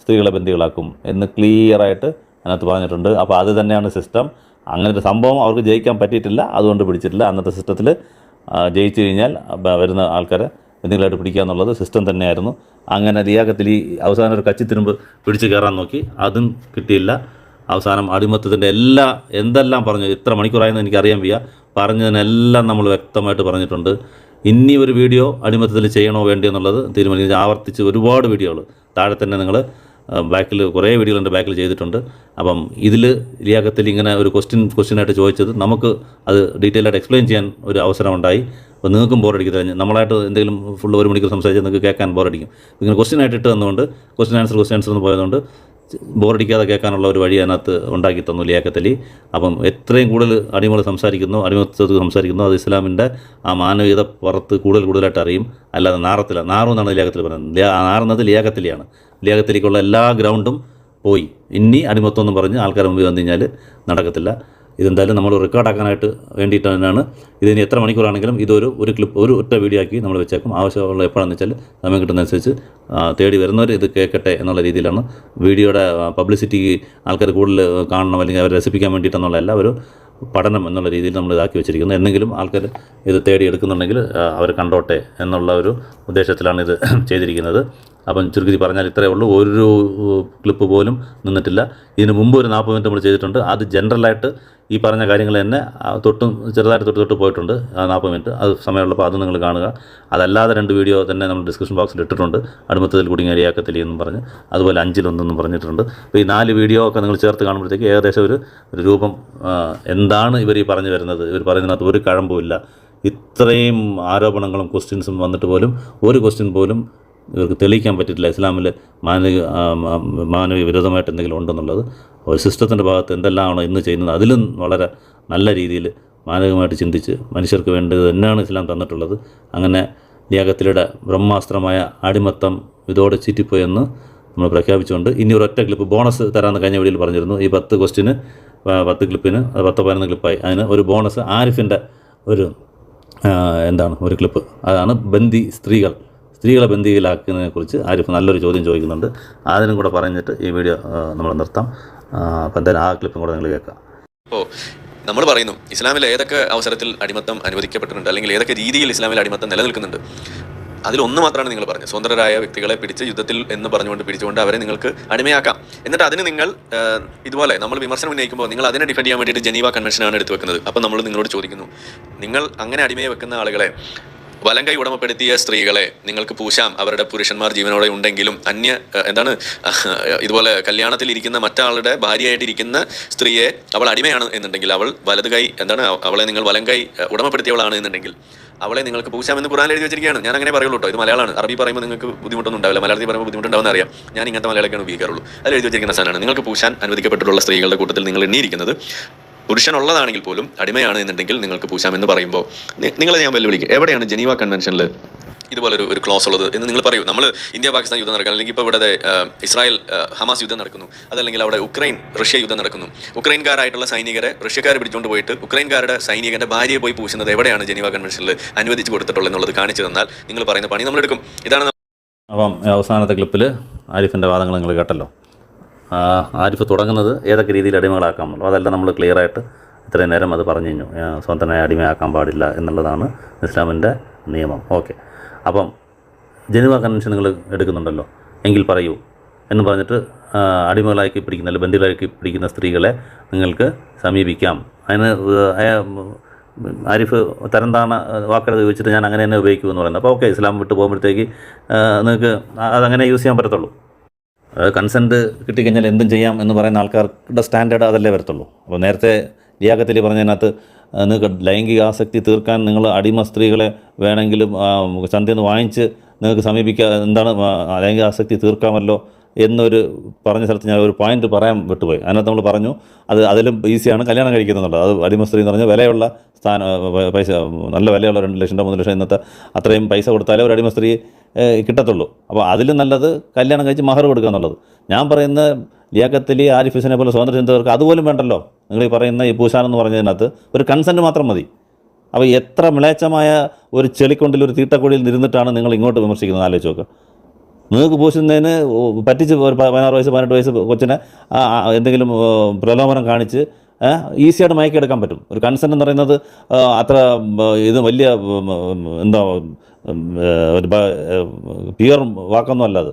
സ്ത്രീകളെ ബന്ദികളാക്കും എന്ന് ക്ലിയറായിട്ട് അതിനകത്ത് പറഞ്ഞിട്ടുണ്ട്. അപ്പോൾ അത് തന്നെയാണ് സിസ്റ്റം അങ്ങനത്തെ സംഭവം അവർക്ക് ജയിക്കാൻ പറ്റിയിട്ടില്ല. അതുകൊണ്ട് പിടിച്ചിട്ടില്ല. അന്നത്തെ സിസ്റ്റത്തിൽ ജയിച്ചു കഴിഞ്ഞാൽ വരുന്ന ആൾക്കാരെ ബന്ദികളായിട്ട് പിടിക്കുക എന്നുള്ളത് സിസ്റ്റം തന്നെയായിരുന്നു. അങ്ങനെ ലിയാക്കത്തിൽ ഈ അവസാനം ഒരു കച്ചിത്തിരുമ്പ് പിടിച്ച് കയറാൻ നോക്കി. അതും കിട്ടിയില്ല. അവസാനം അടിമത്തത്തിന്റെ എല്ലാ എന്തെല്ലാം പറഞ്ഞു ഇത്ര മണിക്കൂറായെന്ന് എനിക്കറിയാൻ വയ്യ. പറഞ്ഞതിനെല്ലാം നമ്മൾ വ്യക്തമായിട്ട് പറഞ്ഞിട്ടുണ്ട്. ഇനി ഒരു വീഡിയോ അടിമത്തത്തിൽ ചെയ്യണോ വേണ്ടിയോ എന്നുള്ളത് തീരുമാനിച്ച് ആവർത്തിച്ച് ഒരുപാട് വീഡിയോകൾ. താഴെ തന്നെ നിങ്ങൾ ബാക്കിൽ കുറേ വീഡിയോകളുണ്ട് ബാക്കിൽ ചെയ്തിട്ടുണ്ട്. അപ്പം ഇതിൽ ലിയാക്കത്തിൽ ഇങ്ങനെ ഒരു ക്വസ്റ്റ്യൻ ക്വസ്റ്റ്യനായിട്ട് ചോദിച്ചത് നമുക്ക് അത് ഡീറ്റെയിൽ ആയിട്ട് എക്സ്പ്ലെയിൻ ചെയ്യാൻ ഒരു അവസരം ഉണ്ടായി അപ്പോൾ നിങ്ങൾക്കും ബോറടിക്കത്തില്ല നമ്മളായിട്ട് എന്തെങ്കിലും ഫുൾ ഒരു മണിക്കൂർ സംസാരിച്ചാൽ നിങ്ങൾക്ക് കേൾക്കാൻ ബോറടിക്കും ഇങ്ങനെ ക്വസ്റ്റ്യൻ ആയിട്ട് ഇട്ട് തന്നുകൊണ്ട് ക്വസ്റ്റ്യൻ ആൻസർ ക്വസ്റ്റ്യൻ ആൻസർ എന്ന് പോയതുകൊണ്ട് ബോറടിക്കാതെ കേൾക്കാനുള്ള ഒരു വഴി അതിനകത്ത് ഉണ്ടാക്കി തന്നു ലിയാക്കത്തലി അപ്പം എത്രയും കൂടുതൽ അടിമകൾ സംസാരിക്കുന്നു അടിമത്വത്തിൽ സംസാരിക്കുന്നു അത് ഇസ്ലാമിന്റെ ആ മാനവികത പുറത്ത് കൂടുതൽ കൂടുതലായിട്ട് അറിയും. അല്ലാതെ നാറത്തില്ല നാറും എന്നാണ് ലിയാക്കത്തിൽ പറയുന്നത്. നാറുന്നത് ലിയാക്കത്തലിയാണ് ലിയാക്കത്തലിക്കുള്ള എല്ലാ ഗ്രൗണ്ടും പോയി. ഇനി അടിമത്തം എന്ന് പറഞ്ഞ് ആൾക്കാർ മുമ്പിൽ വന്നു കഴിഞ്ഞാൽ നടക്കത്തില്ല. ഇതെന്തായാലും നമ്മൾ റെക്കോർഡാക്കാനായിട്ട് വേണ്ടിയിട്ട് തന്നെയാണ്. ഇതിന് എത്ര മണിക്കൂറാണെങ്കിലും ഇതൊരു ഒരു ക്ലിപ്പ് ഒരു ഒറ്റ വീഡിയോ ആക്കി നമ്മൾ വെച്ചേക്കും. ആവശ്യമുള്ള എപ്പോഴാണെന്ന് വെച്ചാൽ സമയം കിട്ടുന്നതനുസരിച്ച് തേടി വരുന്നവർ ഇത് കേൾക്കട്ടെ എന്നുള്ള രീതിയിലാണ്. വീഡിയോയുടെ പബ്ലിസിറ്റി ആൾക്കാർ കൂടുതൽ കാണണം അല്ലെങ്കിൽ അവരെ രസിപ്പിക്കാൻ വേണ്ടിയിട്ടെന്നുള്ളതല്ല ഒരു പഠനം എന്നുള്ള രീതിയിൽ നമ്മൾ ഇതാക്കി വെച്ചിരിക്കുന്നത്. എന്തെങ്കിലും ആൾക്കാർ ഇത് തേടിയെടുക്കുന്നുണ്ടെങ്കിൽ അവർ കണ്ടോട്ടെ എന്നുള്ള ഒരു ഉദ്ദേശത്തിലാണ് ഇത് ചെയ്തിരിക്കുന്നത്. അപ്പം ചുരുക്കി പറഞ്ഞാൽ ഇത്രയേ ഉള്ളൂ. ഒരു ക്ലിപ്പ് പോലും നിന്നിട്ടില്ല. ഇതിന് മുമ്പ് ഒരു നാൽപ്പത് മിനിറ്റ് നമ്മൾ ചെയ്തിട്ടുണ്ട്. അത് ജനറലായിട്ട് ഈ പറഞ്ഞ കാര്യങ്ങൾ തന്നെ തൊട്ടും ചെറുതായിട്ട് തൊട്ട് തൊട്ട് പോയിട്ടുണ്ട്. നാൽപ്പത് മിനിറ്റ്. അത് സമയമുള്ളപ്പോൾ അത് നിങ്ങൾ കാണുക. അതല്ലാതെ രണ്ട് വീഡിയോ തന്നെ നമ്മൾ ഡിസ്ക്രിപ്ഷൻ ബോക്സിൽ ഇട്ടിട്ടുണ്ട്. അടുമത്തത്തിൽ കുടുങ്ങിയരിയാക്കത്തിൽ എന്നും പറഞ്ഞ്. അതുപോലെ അഞ്ചിലൊന്നെന്നും പറഞ്ഞിട്ടുണ്ട്. അപ്പോൾ ഈ നാല് വീഡിയോ ഒക്കെ നിങ്ങൾ ചേർത്ത് കാണുമ്പോഴത്തേക്ക് ഏകദേശം ഒരു രൂപം ആ, എന്താണ് ഇവർ ഈ പറഞ്ഞു വരുന്നത്? ഇവർ പറയുന്നതിനകത്ത് ഒരു കഴമ്പുമില്ല ഇത്രയും ആരോപണങ്ങളും ക്വസ്റ്റ്യൻസും വന്നിട്ട് പോലും ഒരു ക്വസ്റ്റ്യൻ പോലും ഇവർക്ക് തെളിയിക്കാൻ പറ്റിയിട്ടില്ല. ഇസ്ലാമിൽ മാനവിക മാനവിക വിരോധമായിട്ട് എന്തെങ്കിലും ഉണ്ടെന്നുള്ളത് ഒരു സിസ്റ്റത്തിന്റെ ഭാഗത്ത് എന്തെല്ലാമാണോ ഇന്ന് ചെയ്യുന്നത് അതിലും വളരെ നല്ല രീതിയിൽ മാനവികമായിട്ട് ചിന്തിച്ച് മനുഷ്യർക്ക് വേണ്ടത് തന്നെയാണ് ഇസ്ലാം തന്നിട്ടുള്ളത്. അങ്ങനെ ത്യാഗത്തിലൂടെ ബ്രഹ്മാസ്ത്രമായ അടിമത്തം ഇതോടെ ചീറ്റിപ്പോയെന്ന് നമ്മൾ പ്രഖ്യാപിച്ചുകൊണ്ട് ഇനി ഒരൊറ്റ ക്ലിപ്പ് ബോണസ് തരാമെന്ന് കഴിഞ്ഞ വീഡിയോയിൽ പറഞ്ഞിരുന്നു. ഈ പത്ത് ക്വസ്റ്റിന് പത്ത് ക്ലിപ്പിന് പത്ത് പതിനൊന്ന് ക്ലിപ്പായി അതിന് ഒരു ബോണസ് ആരിഫിന്റെ ഒരു എന്താണ് ഒരു ക്ലിപ്പ് അതാണ് ബന്ദി സ്ത്രീകൾ. സ്ത്രീകളെ ബന്ദിയിലാക്കുന്നതിനെ കുറിച്ച് ആരിഫ് നല്ലൊരു ചോദ്യം ചോദിക്കുന്നുണ്ട്. അതിനും കൂടെ പറഞ്ഞിട്ട് ഈ വീഡിയോ നമ്മൾ നിർത്താം. അപ്പം എന്തായാലും ആ ക്ലിപ്പും കൂടെ നിങ്ങൾ കേൾക്കാം. ഇപ്പോൾ നമ്മൾ പറയുന്നു ഇസ്ലാമിൽ ഏതൊക്കെ അവസരത്തിൽ അടിമത്തം അനുവദിക്കപ്പെട്ടിട്ടുണ്ട്? അല്ലെങ്കിൽ ഏതൊക്കെ രീതിയിൽ ഇസ്ലാമിൽ അടിമത്തം നിലനിൽക്കുന്നുണ്ട്? അതിലൊന്ന് മാത്രമാണ് നിങ്ങൾ പറഞ്ഞത്. സ്വതന്ത്രരായ വ്യക്തികളെ പിടിച്ച് യുദ്ധത്തിൽ എന്ന് പറഞ്ഞുകൊണ്ട് പിടിച്ചുകൊണ്ട് അവരെ നിങ്ങൾക്ക് അടിമയാക്കാം. എന്നിട്ട് അതിന് നിങ്ങൾ ഇതുപോലെ നമ്മൾ വിമർശനം ഉന്നയിക്കുമ്പോൾ നിങ്ങൾ അതിനെ ഡിഫെൻഡ് ചെയ്യാൻ വേണ്ടിയിട്ട് ജനീവ കൺവെൻഷനാണ് എടുത്തു വെക്കുന്നത്. അപ്പോൾ നമ്മൾ നിങ്ങളോട് ചോദിക്കുന്നു നിങ്ങൾ അങ്ങനെ അടിമയെ വെക്കുന്ന ആളുകളെ വലം കൈ ഉടമപ്പെടുത്തിയ സ്ത്രീകളെ നിങ്ങൾക്ക് പൂശാം. അവരുടെ പുരുഷന്മാർ ജീവനോടെ ഉണ്ടെങ്കിലും അന്യ എന്താണ് ഇതുപോലെ കല്യാണത്തിൽ ഇരിക്കുന്ന മറ്റാളുടെ ഭാര്യയായിട്ടിരിക്കുന്ന സ്ത്രീയെ അവൾ അടിമയാണ് എന്നുണ്ടെങ്കിൽ അവൾ വലത് കൈ എന്താണ് അവളെ നിങ്ങൾ വലം കൈ ഉടമപ്പെടുത്തിയവളാണ് എന്നുണ്ടെങ്കിൽ അവളെ നിങ്ങൾക്ക് പൂശാം എന്ന് ഖുറാൻ എഴുതി വെച്ചിരിക്കുകയാണ്. ഞാൻ അങ്ങനെ പറയുള്ളൂ കേട്ടോ ഇത് മലയാളമാണ്. അറബി പറയുമ്പോൾ നിങ്ങൾക്ക് ബുദ്ധിമുട്ടൊന്നും ഉണ്ടാവില്ല. മലയാളത്തിൽ പറയുമ്പോൾ ബുദ്ധിമുട്ടുണ്ടാവുന്ന അറിയാം. ഞാൻ ഇങ്ങനത്തെ മലയാളമൊക്കെയാണ് ഉപയോഗിക്കാറുള്ളൂ. അത് എഴുതി വെച്ചിരിക്കുന്ന സാധനമാണ്. നിങ്ങൾക്ക് പൂശാൻ അനുവദിക്കപ്പെട്ടിട്ടുള്ള സ്ത്രീകളുടെ കൂട്ടത്തിൽ നിങ്ങൾ എണ്ണിയിരിക്കുന്നത്. പുരുഷനുള്ളതാണെങ്കിൽ പോലും അടിമയാണ് എന്നുണ്ടെങ്കിൽ നിങ്ങൾക്ക് പൂശാമെന്ന് പറയുമ്പോൾ നി- നിങ്ങളെ ഞാൻ വെല്ലുവിളിക്കും. എവിടെയാണ് ജനീവ കൺവെൻഷനിൽ ഇതുപോലെ ഒരു ഒരു ക്ലോസ് ഉള്ളത് എന്ന് നിങ്ങൾ പറയൂ. നമ്മൾ ഇന്ത്യ പാകിസ്ഥാൻ യുദ്ധം നടക്കണം അല്ലെങ്കിൽ ഇപ്പോൾ ഇവിടെ ഇസ്രായേൽ ഹമാസ് യുദ്ധം നടക്കുന്നു. അതല്ലെങ്കിൽ അവിടെ ഉക്രൈൻ റഷ്യ യുദ്ധം നടക്കുന്നു. ഉക്രൈൻകാരായിട്ടുള്ള സൈനികരെ റഷ്യക്കാരെ പിടിച്ചുകൊണ്ട് പോയിട്ട് ഉക്രൈൻകാരുടെ സൈനികന്റെ ഭാര്യയെ പോയി പൂശുന്നത് എവിടെയാണ് ജനീവ കൺവെൻഷനിൽ അനുവദിച്ചു കൊടുത്തിട്ടുള്ളത് എന്നുള്ളത് കാണിച്ചു തന്നാൽ നിങ്ങൾ പറയുന്ന പണി നമ്മളെടുക്കും. ഇതാണ് അപ്പം അവസാനത്തെ ക്ലിപ്പിൽ ആരിഫിന്റെ വാദങ്ങൾ നിങ്ങൾ കേട്ടല്ലോ. ആരിഫ് തുടങ്ങുന്നത് ഏതൊക്കെ രീതിയിൽ അടിമകളാക്കാം എന്നുള്ളത് അതെല്ലാം നമ്മൾ ക്ലിയറായിട്ട് ഇത്രയും നേരം അത് പറഞ്ഞു കഴിഞ്ഞു. സ്വന്തനായ അടിമയാക്കാൻ പാടില്ല എന്നുള്ളതാണ് ഇസ്ലാമിന്റെ നിയമം. ഓക്കെ അപ്പം ജനുവ കൺവെൻഷൻ നിങ്ങൾ എടുക്കുന്നുണ്ടല്ലോ. എങ്കിൽ പറയൂ എന്ന് പറഞ്ഞിട്ട് അടിമകളാക്കി പിടിക്കുന്ന അല്ലെങ്കിൽ ബന്ധുക്കളാക്കി പിടിക്കുന്ന സ്ത്രീകളെ നിങ്ങൾക്ക് സമീപിക്കാം. അതിന് ആരിഫ് തരം താണ വാക്കുകൾ ഉപയോഗിച്ചിട്ട് ഞാൻ അങ്ങനെ തന്നെ ഉപയോഗിക്കുമെന്ന് പറയുന്നത് അപ്പോൾ ഓക്കെ ഇസ്ലാം വിട്ട് പോകുമ്പോഴത്തേക്ക് നിങ്ങൾക്ക് അതങ്ങനെ യൂസ് ചെയ്യാൻ പറ്റത്തുള്ളൂ. കൺസെന്റ് കിട്ടിക്കഴിഞ്ഞാൽ എന്തും ചെയ്യാം എന്ന് പറയുന്ന ആൾക്കാരുടെ സ്റ്റാൻഡേർഡ് അതല്ലേ വരത്തുള്ളൂ. അപ്പോൾ നേരത്തെ ലിയാഖത്തിൽ പറഞ്ഞതിനകത്ത് നിങ്ങൾക്ക് ലൈംഗിക ആസക്തി തീർക്കാൻ നിങ്ങൾ അടിമ സ്ത്രീകളെ വേണമെങ്കിലും ചന്തയിൽ നിന്ന് വാങ്ങിച്ച് നിങ്ങൾക്ക് സമീപിക്കുക എന്താണ് ലൈംഗിക ആസക്തി തീർക്കാമല്ലോ എന്നൊരു പറഞ്ഞ സ്ഥലത്ത് ഞാൻ ഒരു പോയിന്റ് പറയാൻ വിട്ടുപോയി. അതിനകത്ത് നമ്മൾ പറഞ്ഞു അത് അതിലും ഈസിയാണ് കല്യാണം കഴിക്കുന്നുള്ളത് അത് അടിമ സ്ത്രീ എന്ന് പറഞ്ഞാൽ വിലയുള്ള സ്ഥാനം പൈസ നല്ല വിലയുള്ള രണ്ട് ലക്ഷം രൂപ മൂന്ന് ലക്ഷം ഇന്നത്തെ അത്രയും പൈസ കൊടുത്താലേ ഒരു അടിമസ്ത്രീ കിട്ടത്തുള്ളൂ. അപ്പോൾ അതിലും നല്ലത് കല്യാണം കഴിച്ച് മഹർ കൊടുക്കുക എന്നുള്ളത്. ഞാൻ പറയുന്ന ലിയാക്കത്തിലി ആരിഫ് പോലെ സ്വതന്ത്ര ചിന്തകർക്ക് അതുപോലും വേണ്ടല്ലോ. നിങ്ങൾ ഈ പറയുന്ന ഈ പൂശാൻ എന്ന് പറഞ്ഞതിനകത്ത് ഒരു കൺസെന്റ് മാത്രം മതി. അപ്പോൾ എത്ര മിളേച്ചമായ ഒരു ചെളിക്കൊണ്ടിൽ ഒരു തീട്ടക്കൊടിയിൽ നിന്നിട്ടാണ് നിങ്ങൾ ഇങ്ങോട്ട് വിമർശിക്കുന്നത്? ആലോചിച്ച് നോക്കുക നിങ്ങൾക്ക് പൂശുന്നതിന് പറ്റിച്ച് ഒരു പതിനാറ് വയസ്സ് പതിനെട്ട് വയസ്സ് കൊച്ചിനെ എന്തെങ്കിലും പ്രലോഭനം കാണിച്ച് ഈസിയായിട്ട് മയക്കിയെടുക്കാൻ പറ്റും. ഒരു കൺസെന്റ് എന്ന് പറയുന്നത് അത്ര ഇത് വലിയ എന്താ ഒരു പ്യുവർ വാക്കൊന്നും അല്ല അത്.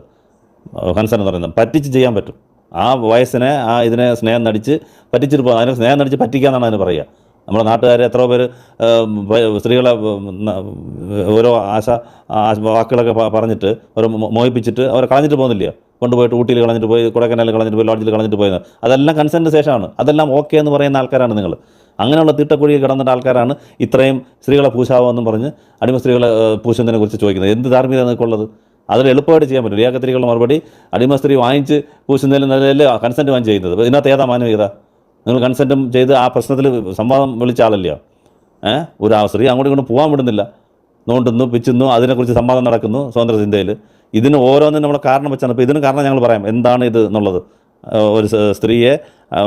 കൺസെന്റ് എന്ന് പറയുന്നത്. പറ്റിച്ച് ചെയ്യാൻ പറ്റും. ആ വയസ്സിനെ ആ ഇതിനെ സ്നേഹം നടിച്ച് പറ്റിച്ചിട്ട് അതിനെ സ്നേഹം നടിച്ച് പറ്റിക്കാന്നാണ് അതിന് പറയുക. നമ്മുടെ നാട്ടുകാരെ എത്രയോ പേര് സ്ത്രീകളെ ഓരോ ആശ വാക്കുകളൊക്കെ പറഞ്ഞിട്ട് അവരെ മോഹിപ്പിച്ചിട്ട് അവരെ കളഞ്ഞിട്ട് പോകുന്നില്ല കൊണ്ടുപോയിട്ട് ഊട്ടിയിൽ കളഞ്ഞിട്ട് പോയി കൊടൈക്കനാലിൽ കളഞ്ഞിട്ട് പോയി ലോഡ്ജിൽ കളഞ്ഞിട്ട് പോയത് അതെല്ലാം കൺസെന്റ് ശേഷമാണ്. അതെല്ലാം ഓക്കെ എന്ന് പറയുന്ന ആൾക്കാരാണ് നിങ്ങൾ അങ്ങനെയുള്ള തിട്ടക്കുഴി കിടന്നിട്ട് ആൾക്കാരാണ് ഇത്രയും സ്ത്രീകളെ പൂശാവെന്നും പറഞ്ഞ് അടിമ സ്ത്രീകളെ പൂശുന്നതിനെ കുറിച്ച് ചോദിക്കുന്നത്. എന്ത് ധാർമ്മികത നിങ്ങൾക്കുള്ളത് അതിൽ എളുപ്പമായിട്ട് ചെയ്യാൻ പറ്റും. ലിയാക്കത്തിരികളുടെ മറുപടി അടിമ സ്ത്രീ വാങ്ങിച്ച് പൂശുന്നതിൽ നിലയിൽ കൺസെന്റ് വാങ്ങി ചെയ്യുന്നത്. ഇതിനകത്ത് ഏതാ മാനവികത? നിങ്ങൾ കൺസെന്റും ചെയ്ത് ആ പ്രശ്നത്തിൽ സംവാദം വിളിച്ച ആളല്ലയോ? ഏ? ഒരു സ്ത്രീ അങ്ങോട്ടും ഇങ്ങോട്ടും പോകാൻ വിടുന്നില്ല. നോണ്ടുന്നു പിച്ചുന്നു അതിനെക്കുറിച്ച് സംവാദം നടക്കുന്നു സ്വതന്ത്ര ചിന്തയിൽ. ഇതിന് ഓരോന്നിനും നമ്മൾ കാരണം വെച്ചാണ്. അപ്പോൾ ഇതിന് കാരണം ഞങ്ങൾ പറയാം. എന്താണ് ഇത് എന്നുള്ളത്? ഒരു സ്ത്രീയെ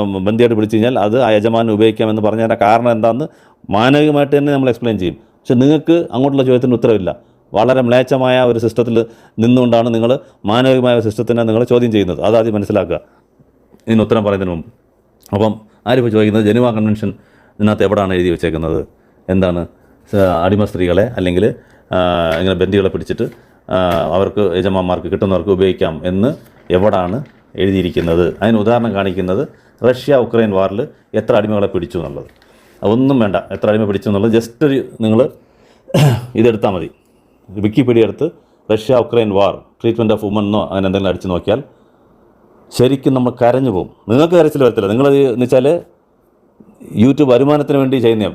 ബന്ധിയായിട്ട് പിടിച്ചു കഴിഞ്ഞാൽ അത് ആ യജമാനൻ ഉപയോഗിക്കാമെന്ന് പറഞ്ഞതിന്റെ കാരണം എന്താണെന്ന് മാനവികമായിട്ട് തന്നെ നമ്മൾ എക്സ്പ്ലെയിൻ ചെയ്യും. പക്ഷെ നിങ്ങൾക്ക് അങ്ങോട്ടുള്ള ചോദ്യത്തിന് ഉത്തരവില്ല. വളരെ മ്ലേച്ഛമായ ഒരു സിസ്റ്റത്തിൽ നിന്നുകൊണ്ടാണ് നിങ്ങൾ മാനവികമായ സിസ്റ്റത്തിനെ നിങ്ങൾ ചോദ്യം ചെയ്യുന്നത്. അതാദ്യം മനസ്സിലാക്കുക. ഇതിന് ഉത്തരം പറയുന്നതിന് മുമ്പ്. അപ്പം ആരിപ്പോൾ ചോദിക്കുന്നത്? ജനുവ കൺവെൻഷൻ ഇതിനകത്ത് എവിടെയാണ് എഴുതി വെച്ചേക്കുന്നത്? എന്താണ് അടിമ സ്ത്രീകളെ അല്ലെങ്കിൽ ഇങ്ങനെ ബന്ദികളെ പിടിച്ചിട്ട് അവർക്ക് യജമാന്മാർക്ക് കിട്ടുന്നവർക്ക് ഉപയോഗിക്കാം എന്ന് എവിടാണ് എഴുതിയിരിക്കുന്നത്? അതിന് ഉദാഹരണം കാണിക്കുന്നത് റഷ്യ ഉക്രൈൻ വാറിൽ എത്ര അടിമകളെ പിടിച്ചു എന്നുള്ളത്. ഒന്നും വേണ്ട എത്ര അടിമ പിടിച്ചു എന്നുള്ളത് ജസ്റ്റ് ഒരു നിങ്ങൾ ഇതെടുത്താൽ മതി. വിക്കിപീഡിയ എടുത്ത് Russia Ukraine war treatment of women എന്നോ അങ്ങനെ എന്തെങ്കിലും അടിച്ചു നോക്കിയാൽ ശരിക്കും നമ്മൾ കരഞ്ഞു പോകും. നിങ്ങൾക്ക് കരച്ചിൽ വരത്തില്ല. നിങ്ങളത് എന്ന് വെച്ചാൽ യൂട്യൂബ് വരുമാനത്തിന് വേണ്ടി ചെയ്യുന്ന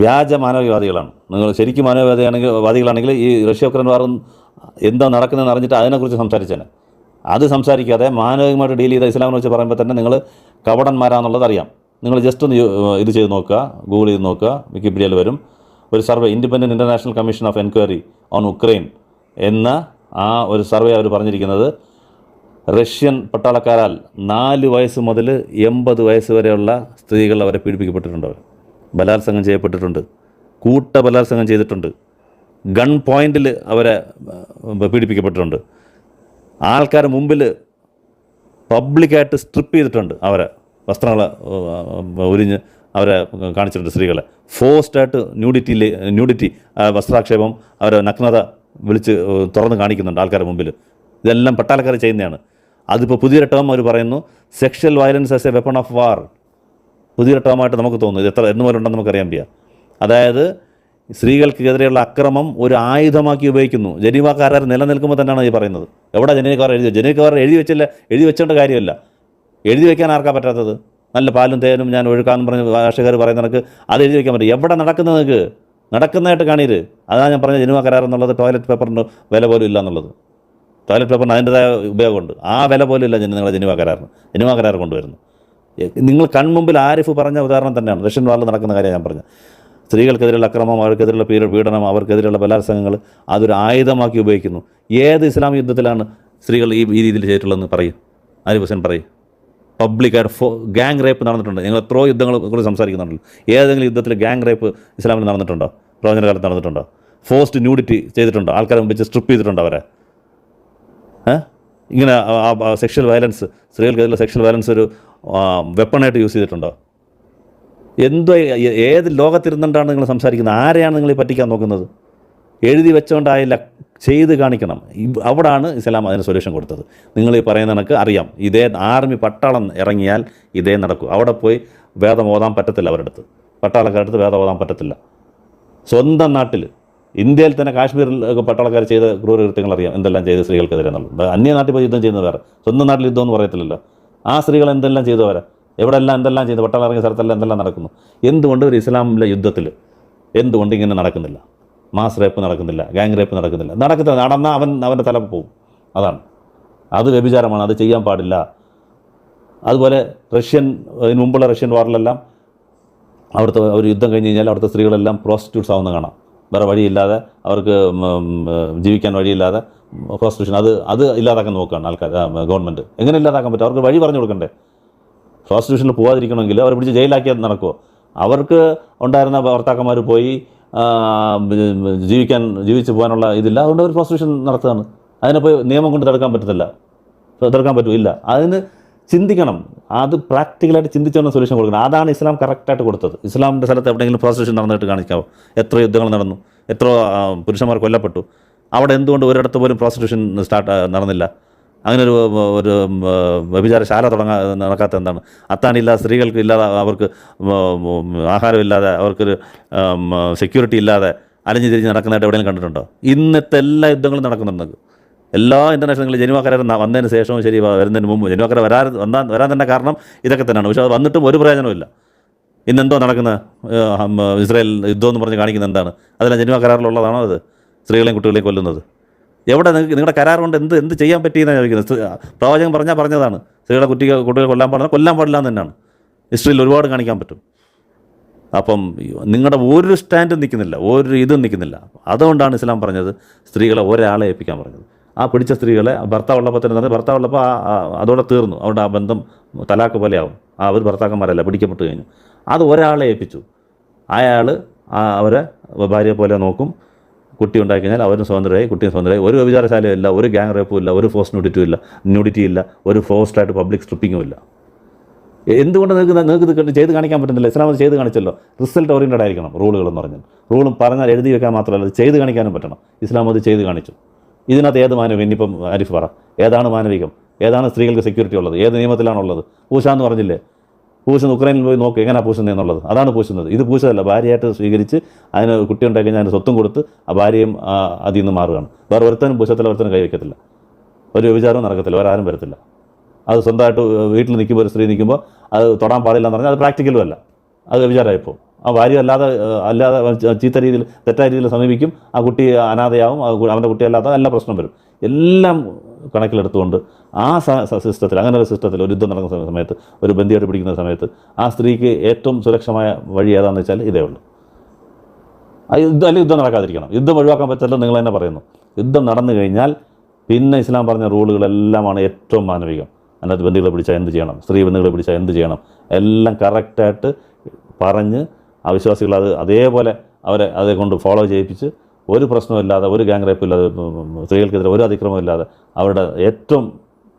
വ്യാജ മാനവികവാദികളാണ് നിങ്ങൾ ശരിക്കും മാനവികവാദിയാണെങ്കിൽ വാദികളാണെങ്കിൽ ഈ റഷ്യ വാറും എന്താ നടക്കുന്നതെന്ന് അറിഞ്ഞിട്ട് അതിനെക്കുറിച്ച് സംസാരിച്ചേനെ. അത് സംസാരിക്കാതെ മാനവികമായിട്ട് ഡീൽ ചെയ്ത ഇസ്ലാമിനെ വെച്ച് പറയുമ്പോൾ തന്നെ നിങ്ങൾ കപടന്മാരാന്നുള്ളത് അറിയാം. നിങ്ങൾ ജസ്റ്റ് ഒന്ന് ഇത് ചെയ്ത് നോക്കുക ഗൂഗിൾ ചെയ്ത് നോക്കുക വിക്കിപീഡിയയിൽ വരും. ഒരു survey independent international commission of enquiry on Ukraine എന്ന ആ ഒരു സർവേ അവർ പറഞ്ഞിരിക്കുന്നത്. റഷ്യൻ പട്ടാളക്കാരാൽ നാല് വയസ്സ് മുതൽ എൺപത് വയസ്സ് വരെയുള്ള സ്ത്രീകൾ അവരെ പീഡിപ്പിക്കപ്പെട്ടിട്ടുണ്ട് അവർ. ബലാത്സംഗം ചെയ്യപ്പെട്ടിട്ടുണ്ട്. കൂട്ട ബലാത്സംഗം ചെയ്തിട്ടുണ്ട്. ഗൺ പോയിന്റിൽ അവരെ പീഡിപ്പിക്കപ്പെട്ടിട്ടുണ്ട്. ആൾക്കാർ മുമ്പിൽ പബ്ലിക്കായിട്ട് സ്ട്രിപ്പ് ചെയ്തിട്ടുണ്ട് അവരെ. വസ്ത്രങ്ങൾ ഉരിഞ്ഞ് അവരെ കാണിച്ചിട്ടുണ്ട് സ്ത്രീകളെ. ഫോഴ്സ്ഡായിട്ട് ന്യൂഡിറ്റിയിൽ ന്യൂഡിറ്റി വസ്ത്രാക്ഷേപം അവരെ നഗ്നത വിളിച്ച് തുറന്ന് കാണിക്കുന്നുണ്ട് ആൾക്കാരുടെ മുമ്പിൽ. ഇതെല്ലാം പട്ടാളക്കാർ ചെയ്യുന്നതാണ്. അതിപ്പോൾ പുതിയൊരു ടേം അവർ പറയുന്നു. Sexual violence as a weapon of war പുതിയൊരു ടേമായിട്ട് നമുക്ക് തോന്നുന്നു. ഇത് എത്ര എന്ന് പോലെ ഉണ്ടെന്ന് നമുക്കറിയാൻ വയ്യ. അതായത് സ്ത്രീകൾക്കെതിരെയുള്ള അക്രമം ഒരു ആയുധമാക്കി ഉപയോഗിക്കുന്നു. ജനീവ കരാർ നിലനിൽക്കുമ്പോൾ തന്നെയാണ് ഈ പറയുന്നത്. എവിടെ ജനീവ കരാർ എഴുതി ജനീവ കരാർ എഴുതി വെച്ചില്ല എഴുതി വെച്ചേണ്ട കാര്യമല്ല. എഴുതി വെക്കാൻ ആർക്കാ പറ്റാത്തത്? നല്ല പാലും തേനും ഞാൻ ഒഴുക്കാന്ന് പറഞ്ഞ് ഭാഷകാർ പറയുന്ന നിനക്ക് അത് എഴുതി വെക്കാൻ പറ്റും. എവിടെ നടക്കുന്നത് നിങ്ങൾക്ക് നടക്കുന്നതായിട്ട് കാണീര്. അതാണ് ഞാൻ പറഞ്ഞ ജനുവ കരാർ എന്നുള്ളത് ടോയ്ലറ്റ് പേപ്പറിന്റെ വില പോലും ഇല്ല എന്നുള്ളത്. ടോയ്ലറ്റ് പേപ്പറിന് അതിന്റെതായ ഉപയോഗമുണ്ട്. ആ വില ജന- നിങ്ങളെ ജനുവ കരാറിന് ജനുവ കരാർ കൊണ്ടുവരുന്നു നിങ്ങൾ കൺമുമ്പിൽ ആരിഫ് പറഞ്ഞ ഉദാഹരണം തന്നെയാണ്. റഷ്യൻ വാറിൽ നടക്കുന്ന കാര്യം ഞാൻ പറഞ്ഞു സ്ത്രീകൾക്കെതിരെയുള്ള അക്രമം അവർക്കെതിരെയുള്ള പീഡ പീഡനം അവർക്കെതിരെയുള്ള ബലാത്സംഗങ്ങൾ അതൊരു ആയുധമാക്കി ഉപയോഗിക്കുന്നു. ഏത് ഇസ്ലാം യുദ്ധത്തിലാണ് സ്ത്രീകൾ ഈ ഈ രീതിയിൽ ചെയ്തിട്ടുള്ളതെന്ന് പറയും. ആരിഫ് ഹുസൈൻ പറയും. പബ്ലിക്കായിട്ട് ഫോ ഗാങ് റേപ്പ് നടന്നിട്ടുണ്ട്. ഞങ്ങൾ എത്രയോ യുദ്ധങ്ങളെ കുറിച്ച് സംസാരിക്കുന്നുണ്ടല്ലോ. ഏതെങ്കിലും യുദ്ധത്തിൽ ഗാങ് റേപ്പ് ഇസ്ലാമിൽ നടന്നിട്ടുണ്ടോ? പ്രവചന കാലത്ത് നടന്നിട്ടുണ്ടോ? ഫോസ്റ്റ് ന്യൂഡിറ്റി ചെയ്തിട്ടുണ്ടോ? ആൾക്കാരെ വെച്ച് സ്ട്രിപ്പ് ചെയ്തിട്ടുണ്ടോ അവരെ? ഇങ്ങനെ സെക്ഷൽ വയലൻസ് സ്ത്രീകൾക്കെതിരെ സെക്ഷൽ വയലൻസ് ഒരു വെപ്പണായിട്ട് യൂസ് ചെയ്തിട്ടുണ്ടോ? എന്തോ ഏത് ലോകത്തിരുന്നുകൊണ്ടാണ് നിങ്ങൾ സംസാരിക്കുന്നത്? ആരെയാണ് നിങ്ങൾ പറ്റിക്കാൻ നോക്കുന്നത്? എഴുതി വെച്ചുകൊണ്ടായില്ല ചെയ്ത് കാണിക്കണം. അവിടാണ് ഇസ്ലാം അതിന് സൊല്യൂഷൻ കൊടുത്തത്. നിങ്ങൾ ഈ പറയുന്ന കണക്ക് അറിയാം. ഇതേ ആർമി പട്ടാളം ഇറങ്ങിയാൽ ഇതേ നടക്കും. അവിടെ പോയി വേദം ഓതാൻ പറ്റത്തില്ല അവരുടെ അടുത്ത്. പട്ടാളക്കാരുടെ അടുത്ത് വേദം ഓതാൻ പറ്റത്തില്ല. സ്വന്തം നാട്ടിൽ ഇന്ത്യയിൽ തന്നെ കാശ്മീരിൽ പട്ടാളക്കാർ ചെയ്ത ക്രൂരകൃത്യങ്ങൾ അറിയാം എന്തെല്ലാം ചെയ്ത് സ്ത്രീകൾക്കെതിരെ എന്നുള്ളത്. അന്യ നാട്ടിൽ പോയി യുദ്ധം ചെയ്യുന്നവർ സ്വന്തം നാട്ടിൽ യുദ്ധം എന്ന് പറയത്തില്ലല്ലോ. ആ സ്ത്രീകൾ എന്തെല്ലാം ചെയ്തവരെ എവിടെല്ലാം എന്തെല്ലാം ചെയ്തു? പട്ടാളം ഇറങ്ങിയ സ്ഥലത്തെല്ലാം എന്തെല്ലാം നടക്കുന്നു? എന്തുകൊണ്ട് ഒരു ഇസ്ലാമിലെ യുദ്ധത്തിൽ എന്തുകൊണ്ട് ഇങ്ങനെ നടക്കുന്നില്ല? മാസ് റേപ്പ് നടക്കുന്നില്ല ഗാങ് റേപ്പ് നടക്കുന്നില്ല. നടക്കുന്നില്ല നടന്നാൽ അവൻ അവന്റെ തല പോവും. അതാണ്. അത് വ്യഭിചാരമാണ്. അത് ചെയ്യാൻ പാടില്ല. അതുപോലെ റഷ്യൻ ഇതിന് മുമ്പുള്ള റഷ്യൻ വാറിലെല്ലാം അവിടുത്തെ ഒരു യുദ്ധം കഴിഞ്ഞ് കഴിഞ്ഞാൽ അവിടുത്തെ സ്ത്രീകളെല്ലാം പ്രോസ്റ്റിറ്റ്യൂട്ട്സ് ആവുന്ന കാണാം. വേറെ വഴിയില്ലാതെ അവർക്ക് ജീവിക്കാൻ വഴിയില്ലാതെ പ്രോസ്റ്റിറ്റ്യൂഷൻ അത് അത് ഇല്ലാതാക്കാൻ നോക്കുകയാണ് ആൾക്കാർ ഗവൺമെന്റ് എങ്ങനെ ഇല്ലാതാക്കാൻ പറ്റും? അവർക്ക് വഴി പറഞ്ഞു കൊടുക്കണ്ടേ? പ്രോസ്റ്റിറ്റ്യൂഷനിൽ പോകാതിരിക്കണമെങ്കിൽ അവരെ പിടിച്ച് ജയിലാക്കിയാൽ നടക്കുമോ അവർക്ക് ഉണ്ടായിരുന്ന ഭർത്താക്കന്മാർ പോയി ജീവിക്കാൻ ജീവിച്ച് പോകാനുള്ള ഇതില്ല. അതുകൊണ്ട് അവർ പ്രോസ്റ്റിറ്റ്യൂഷൻ നടത്തുകയാണ്. അതിനെ പോയി നിയമം കൊണ്ട് തടുക്കാൻ പറ്റത്തില്ല. തടുക്കാൻ പറ്റില്ല അതിന് ചിന്തിക്കണം. അത് പ്രാക്ടിക്കലായിട്ട് ചിന്തിച്ചുകൊണ്ട് സൊല്യൂഷൻ കൊടുക്കണം. അതാണ് ഇസ്ലാം കറക്റ്റായിട്ട് കൊടുത്തത്. ഇസ്ലാമിന്റെ സ്ഥലത്ത് എവിടെയെങ്കിലും പ്രോസിക്യൂഷൻ നടന്നിട്ട് കാണിക്കാമോ എത്ര യുദ്ധങ്ങൾ നടന്നു. എത്ര പുരുഷന്മാർ കൊല്ലപ്പെട്ടു. അവിടെ എന്തുകൊണ്ട് ഒരിടത്ത് പോലും പ്രോസിക്യൂഷൻ സ്റ്റാർട്ട് നടന്നില്ല? അങ്ങനെ ഒരു ഒരു വ്യഭിചാരശാല തുടങ്ങാ നടക്കാത്ത എന്താണ്? അത്താണില്ലാതെ സ്ത്രീകൾക്ക് ഇല്ലാതെ അവർക്ക് ആഹാരമില്ലാതെ അവർക്കൊരു സെക്യൂരിറ്റി ഇല്ലാതെ അലഞ്ഞു തിരിഞ്ഞ് നടക്കുന്നതായിട്ട് എവിടെയെങ്കിലും കണ്ടിട്ടുണ്ടോ? ഇന്നത്തെ എല്ലാ യുദ്ധങ്ങളും നടക്കുന്നുണ്ട്. എല്ലാ ഇന്റർനാഷണൽ ജനുവ കരാർ വന്നതിന് ശേഷവും ശരി വരുന്നതിന് മുമ്പ് ജനുവ കരാർ വരാൻ വന്നാൽ വരാൻ തന്നെ കാരണം ഇതൊക്കെ തന്നെയാണ്. പക്ഷേ അത് വന്നിട്ടും ഒരു പ്രയോജനമില്ല ഇന്നെന്തോ നടക്കുന്ന ഇസ്രായേൽ യുദ്ധം എന്ന് പറഞ്ഞ് കാണിക്കുന്ന എന്താണ്? അതെല്ലാം ജനുവ കരാറിലുള്ളതാണോ അത്? സ്ത്രീകളെയും കുട്ടികളെയും കൊല്ലുന്നത്. എവിടെ നിങ്ങളുടെ കരാർ കൊണ്ട് എന്ത് എന്ത് ചെയ്യാൻ പറ്റിയെന്നാണ് ചോദിക്കുന്നത്? പ്രവാചകൻ പറഞ്ഞാൽ പറഞ്ഞതാണ്. സ്ത്രീകളെ കുട്ടികൾ കുട്ടികളെ കൊല്ലാൻ പാടില്ല കൊല്ലാൻ പാടില്ല എന്ന് തന്നെയാണ് ഹിസ്റ്ററിയിൽ ഒരുപാട് കാണിക്കാൻ പറ്റും. അപ്പം നിങ്ങളുടെ ഒരു സ്റ്റാൻഡും നിൽക്കുന്നില്ല ഒരു ഇതും നിൽക്കുന്നില്ല അതുകൊണ്ടാണ് ഇസ്ലാം പറഞ്ഞത് സ്ത്രീകളെ ഒരാളെ ഏൽപ്പിക്കാൻ പറഞ്ഞത്. ആ പിടിച്ച സ്ത്രീകളെ ഭർത്താവ് ഉള്ളപ്പോൾ തന്നെ തന്നെ ഭർത്താവ് ഉള്ളപ്പോൾ ആ- ആ- അതോടെ തീർന്നു. അവരുടെ ആ ബന്ധം തലാക്ക് പോലെയാവും. ആ അവർ ഭർത്താക്കന്മാരല്ല പിടിക്കപ്പെട്ട് കഴിഞ്ഞു. അത് ഒരാളെ ഏൽപ്പിച്ചു. അയാൾ അവരെ ഭാര്യയെ പോലെ നോക്കും. കുട്ടി ഉണ്ടാക്കി കഴിഞ്ഞാൽ അവരും സ്വതന്ത്രമായി കുട്ടിയും സ്വതന്ത്രമായി ഒരു വ്യഭിചാരശാലയും ഇല്ല ഒരു ഗ്യാങ് റേപ്പും ഇല്ല ഒരു ഫോഴ്സ് ന്യൂഡിറ്റും ഇല്ല ന്യൂഡിറ്റി ഇല്ല ഒരു ഫോഴ്സ്ഡായിട്ട് പബ്ലിക് സ്ട്രിപ്പിങ്ങും ഇല്ല. എന്തുകൊണ്ട് നിങ്ങൾക്ക് നിങ്ങൾക്ക് ഇത് ചെയ്ത് കാണിക്കാൻ പറ്റുന്നില്ല? ഇസ്ലാം ചെയ്ത് കാണിച്ചല്ലോ. റിസൾട്ട് ഓറിയന്റഡ് ആയിരിക്കണം റൂളുകൾ എന്ന് പറഞ്ഞാൽ. റൂളും പറഞ്ഞാൽ എഴുതി വെക്കാൻ മാത്രമല്ല ചെയ്ത് കാണിക്കാനും പറ്റണം. ഇസ്ലാം അത് ചെയ്ത് കാണിച്ചു. ഇതിനകത്ത് ഏത് മാനവികം? ഇനിയിപ്പം ആരിഫ് പറ. ഏതാണ് മാനവികം? ഏതാണ് സ്ത്രീകൾക്ക് സെക്യൂരിറ്റി ഉള്ളത്? ഏത് നിയമത്തിലാണുള്ളത് പൂശ എന്ന് പറഞ്ഞില്ലേ? പൂശുന്ന ഉക്രൈനിൽ പോയി നോക്ക് എങ്ങനെയാണ് പൂശുന്നത് എന്നുള്ളത്. അതാണ് പൂശുന്നത്. ഇത് പൂശതല്ല ഭാര്യയായിട്ട് സ്വീകരിച്ച് അതിന് കുട്ടി ഉണ്ടായി അതിന് സ്വത്തും കൊടുത്ത് ആ ഭാര്യയും അതിൽ നിന്ന് മാറുകയാണ്. വേറെ ഒരുത്തനും പൂശത്തില്ല ഒരുത്തനും കൈവയ്ക്കത്തില്ല ഒരു വിചാരവും നടക്കത്തില്ല. ഒരാരും വരത്തില്ല. അത് സ്വന്തമായിട്ട് വീട്ടിൽ നിൽക്കുമ്പോൾ ഒരു സ്ത്രീ നിൽക്കുമ്പോൾ അത് തൊടാൻ പാടില്ല എന്ന് പറഞ്ഞാൽ അത് പ്രാക്ടിക്കലും അല്ല. അത് വ്യഭിചാരമായിപ്പോൾ ആ ഭാര്യ അല്ലാതെ അല്ലാതെ ചീത്ത രീതിയിൽ തെറ്റായ രീതിയിൽ സമീപിക്കും. ആ കുട്ടി അനാഥയാവും അവന്റെ കുട്ടിയല്ലാത്ത എല്ലാ പ്രശ്നം വരും. എല്ലാം കണക്കിലെടുത്തുകൊണ്ട് ആ സിസ്റ്റത്തിൽ അങ്ങനെ ഒരു സിസ്റ്റത്തിൽ ഒരു യുദ്ധം നടക്കുന്ന സമയത്ത് ഒരു ബന്ധിയായിട്ട് പിടിക്കുന്ന സമയത്ത് ആ സ്ത്രീക്ക് ഏറ്റവും സുരക്ഷമായ വഴി ഏതാണെന്ന് വെച്ചാൽ ഇതേ ഉള്ളൂ. യുദ്ധം അല്ലെങ്കിൽ യുദ്ധം നടക്കാതിരിക്കണം. യുദ്ധം ഒഴിവാക്കാൻ പറ്റില്ല നിങ്ങൾ തന്നെ പറയുന്നു. യുദ്ധം നടന്നു കഴിഞ്ഞാൽ പിന്നെ ഇസ്ലാം പറഞ്ഞ റൂളുകളെല്ലാമാണ് ഏറ്റവും മാനവികം. അതിനകത്ത് ബന്ധുക്കളെ പിടിച്ചാൽ എന്ത് ചെയ്യണം? സ്ത്രീ ബന്ധുക്കളെ പിടിച്ചാൽ എന്ത് ചെയ്യണം? എല്ലാം കറക്റ്റായിട്ട് പറഞ്ഞ് ആ വിശ്വാസികൾ അത് അതേപോലെ അവരെ അതേ കൊണ്ട് ഫോളോ ചെയ്യിപ്പിച്ച് ഒരു പ്രശ്നമില്ലാതെ ഒരു ഗ്യാങ് റേപ്പ് ഇല്ലാതെ സ്ത്രീകൾക്കെതിരെ ഒരു അതിക്രമമില്ലാതെ അവരുടെ ഏറ്റവും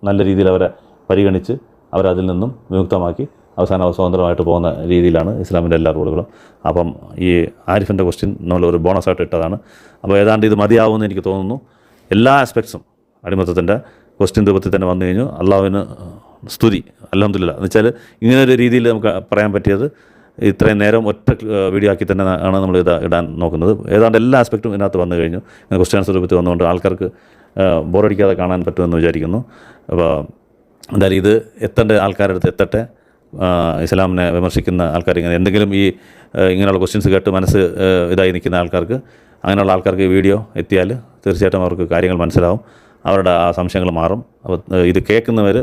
നല്ല രീതിയിൽ അവരെ പരിഗണിച്ച് അവരതിൽ നിന്നും വിമുക്തമാക്കി അവസാനം സ്വതന്ത്രമായിട്ട് പോകുന്ന രീതിയിലാണ് ഇസ്ലാമിന്റെ എല്ലാ റോളുകളും. അപ്പം ഈ ആരിഫിന്റെ ക്വസ്റ്റ്യൻ നമ്മൾ ഒരു ബോണസായിട്ട് ഇട്ടതാണ്. അപ്പോൾ ഏതാണ്ട് ഇത് മതിയാവുമെന്ന് എനിക്ക് തോന്നുന്നു. എല്ലാ ആസ്പെക്ട്സും അടിമത്തത്തിന്റെ ക്വസ്റ്റ്യൻ രൂപത്തിൽ തന്നെ വന്നു കഴിഞ്ഞു. അള്ളാഹുവിന് സ്തുതി അലഹമില്ല എന്ന് വെച്ചാൽ ഇങ്ങനെ ഒരു രീതിയിൽ നമുക്ക് പറയാൻ പറ്റിയത് ഇത്രയും നേരം ഒറ്റ വീഡിയോ ആക്കി തന്നെ ആണ് നമ്മൾ ഇത് ഇടാൻ നോക്കുന്നത്. ഏതാണ്ട് എല്ലാ ആസ്പെക്റ്റും ഇതിനകത്ത് വന്നു കഴിഞ്ഞു. ക്വസ്റ്റ്യൻ ആൻസർ രൂപത്തിൽ വന്നുകൊണ്ട് ആൾക്കാർക്ക് ബോറടിക്കാതെ കാണാൻ പറ്റുമെന്ന് വിചാരിക്കുന്നു. അപ്പോൾ എന്തായാലും ഇത് എത്തേണ്ട ആൾക്കാരുടെ അടുത്ത് എത്തട്ടെ. ഇസ്ലാമിനെ വിമർശിക്കുന്ന ആൾക്കാർ ഇങ്ങനെ എന്തെങ്കിലും ഈ ഇങ്ങനെയുള്ള ക്വസ്റ്റ്യൻസ് കേട്ട് മനസ്സ് ഇതായി നിൽക്കുന്ന ആൾക്കാർക്ക് അങ്ങനെയുള്ള ആൾക്കാർക്ക് ഈ വീഡിയോ എത്തിയാൽ തീർച്ചയായിട്ടും അവർക്ക് കാര്യങ്ങൾ മനസ്സിലാവും. അവരുടെ ആ സംശയങ്ങൾ മാറും. അപ്പോൾ ഇത് കേൾക്കുന്നവർ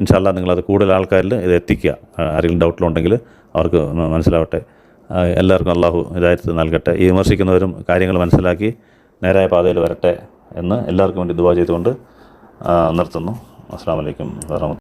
ഇൻഷാല്ല നിങ്ങളത് കൂടുതൽ ആൾക്കാരിൽ ഇത് എത്തിക്കുക. ആരെങ്കിലും ഡൗട്ടിലുണ്ടെങ്കിൽ അവർക്ക് മനസ്സിലാവട്ടെ. എല്ലാവർക്കും അള്ളാഹു ഇതായിട്ട് നൽകട്ടെ. ഈ വിമർശിക്കുന്നവരും കാര്യങ്ങൾ മനസ്സിലാക്കി നേരായ പാതയിൽ വരട്ടെ എന്ന് എല്ലാവർക്കും വേണ്ടി ദുവാ ചെയ്തുകൊണ്ട് നിർത്തുന്നു. അസ്സാം വലൈക്കും വാഹമത്ത്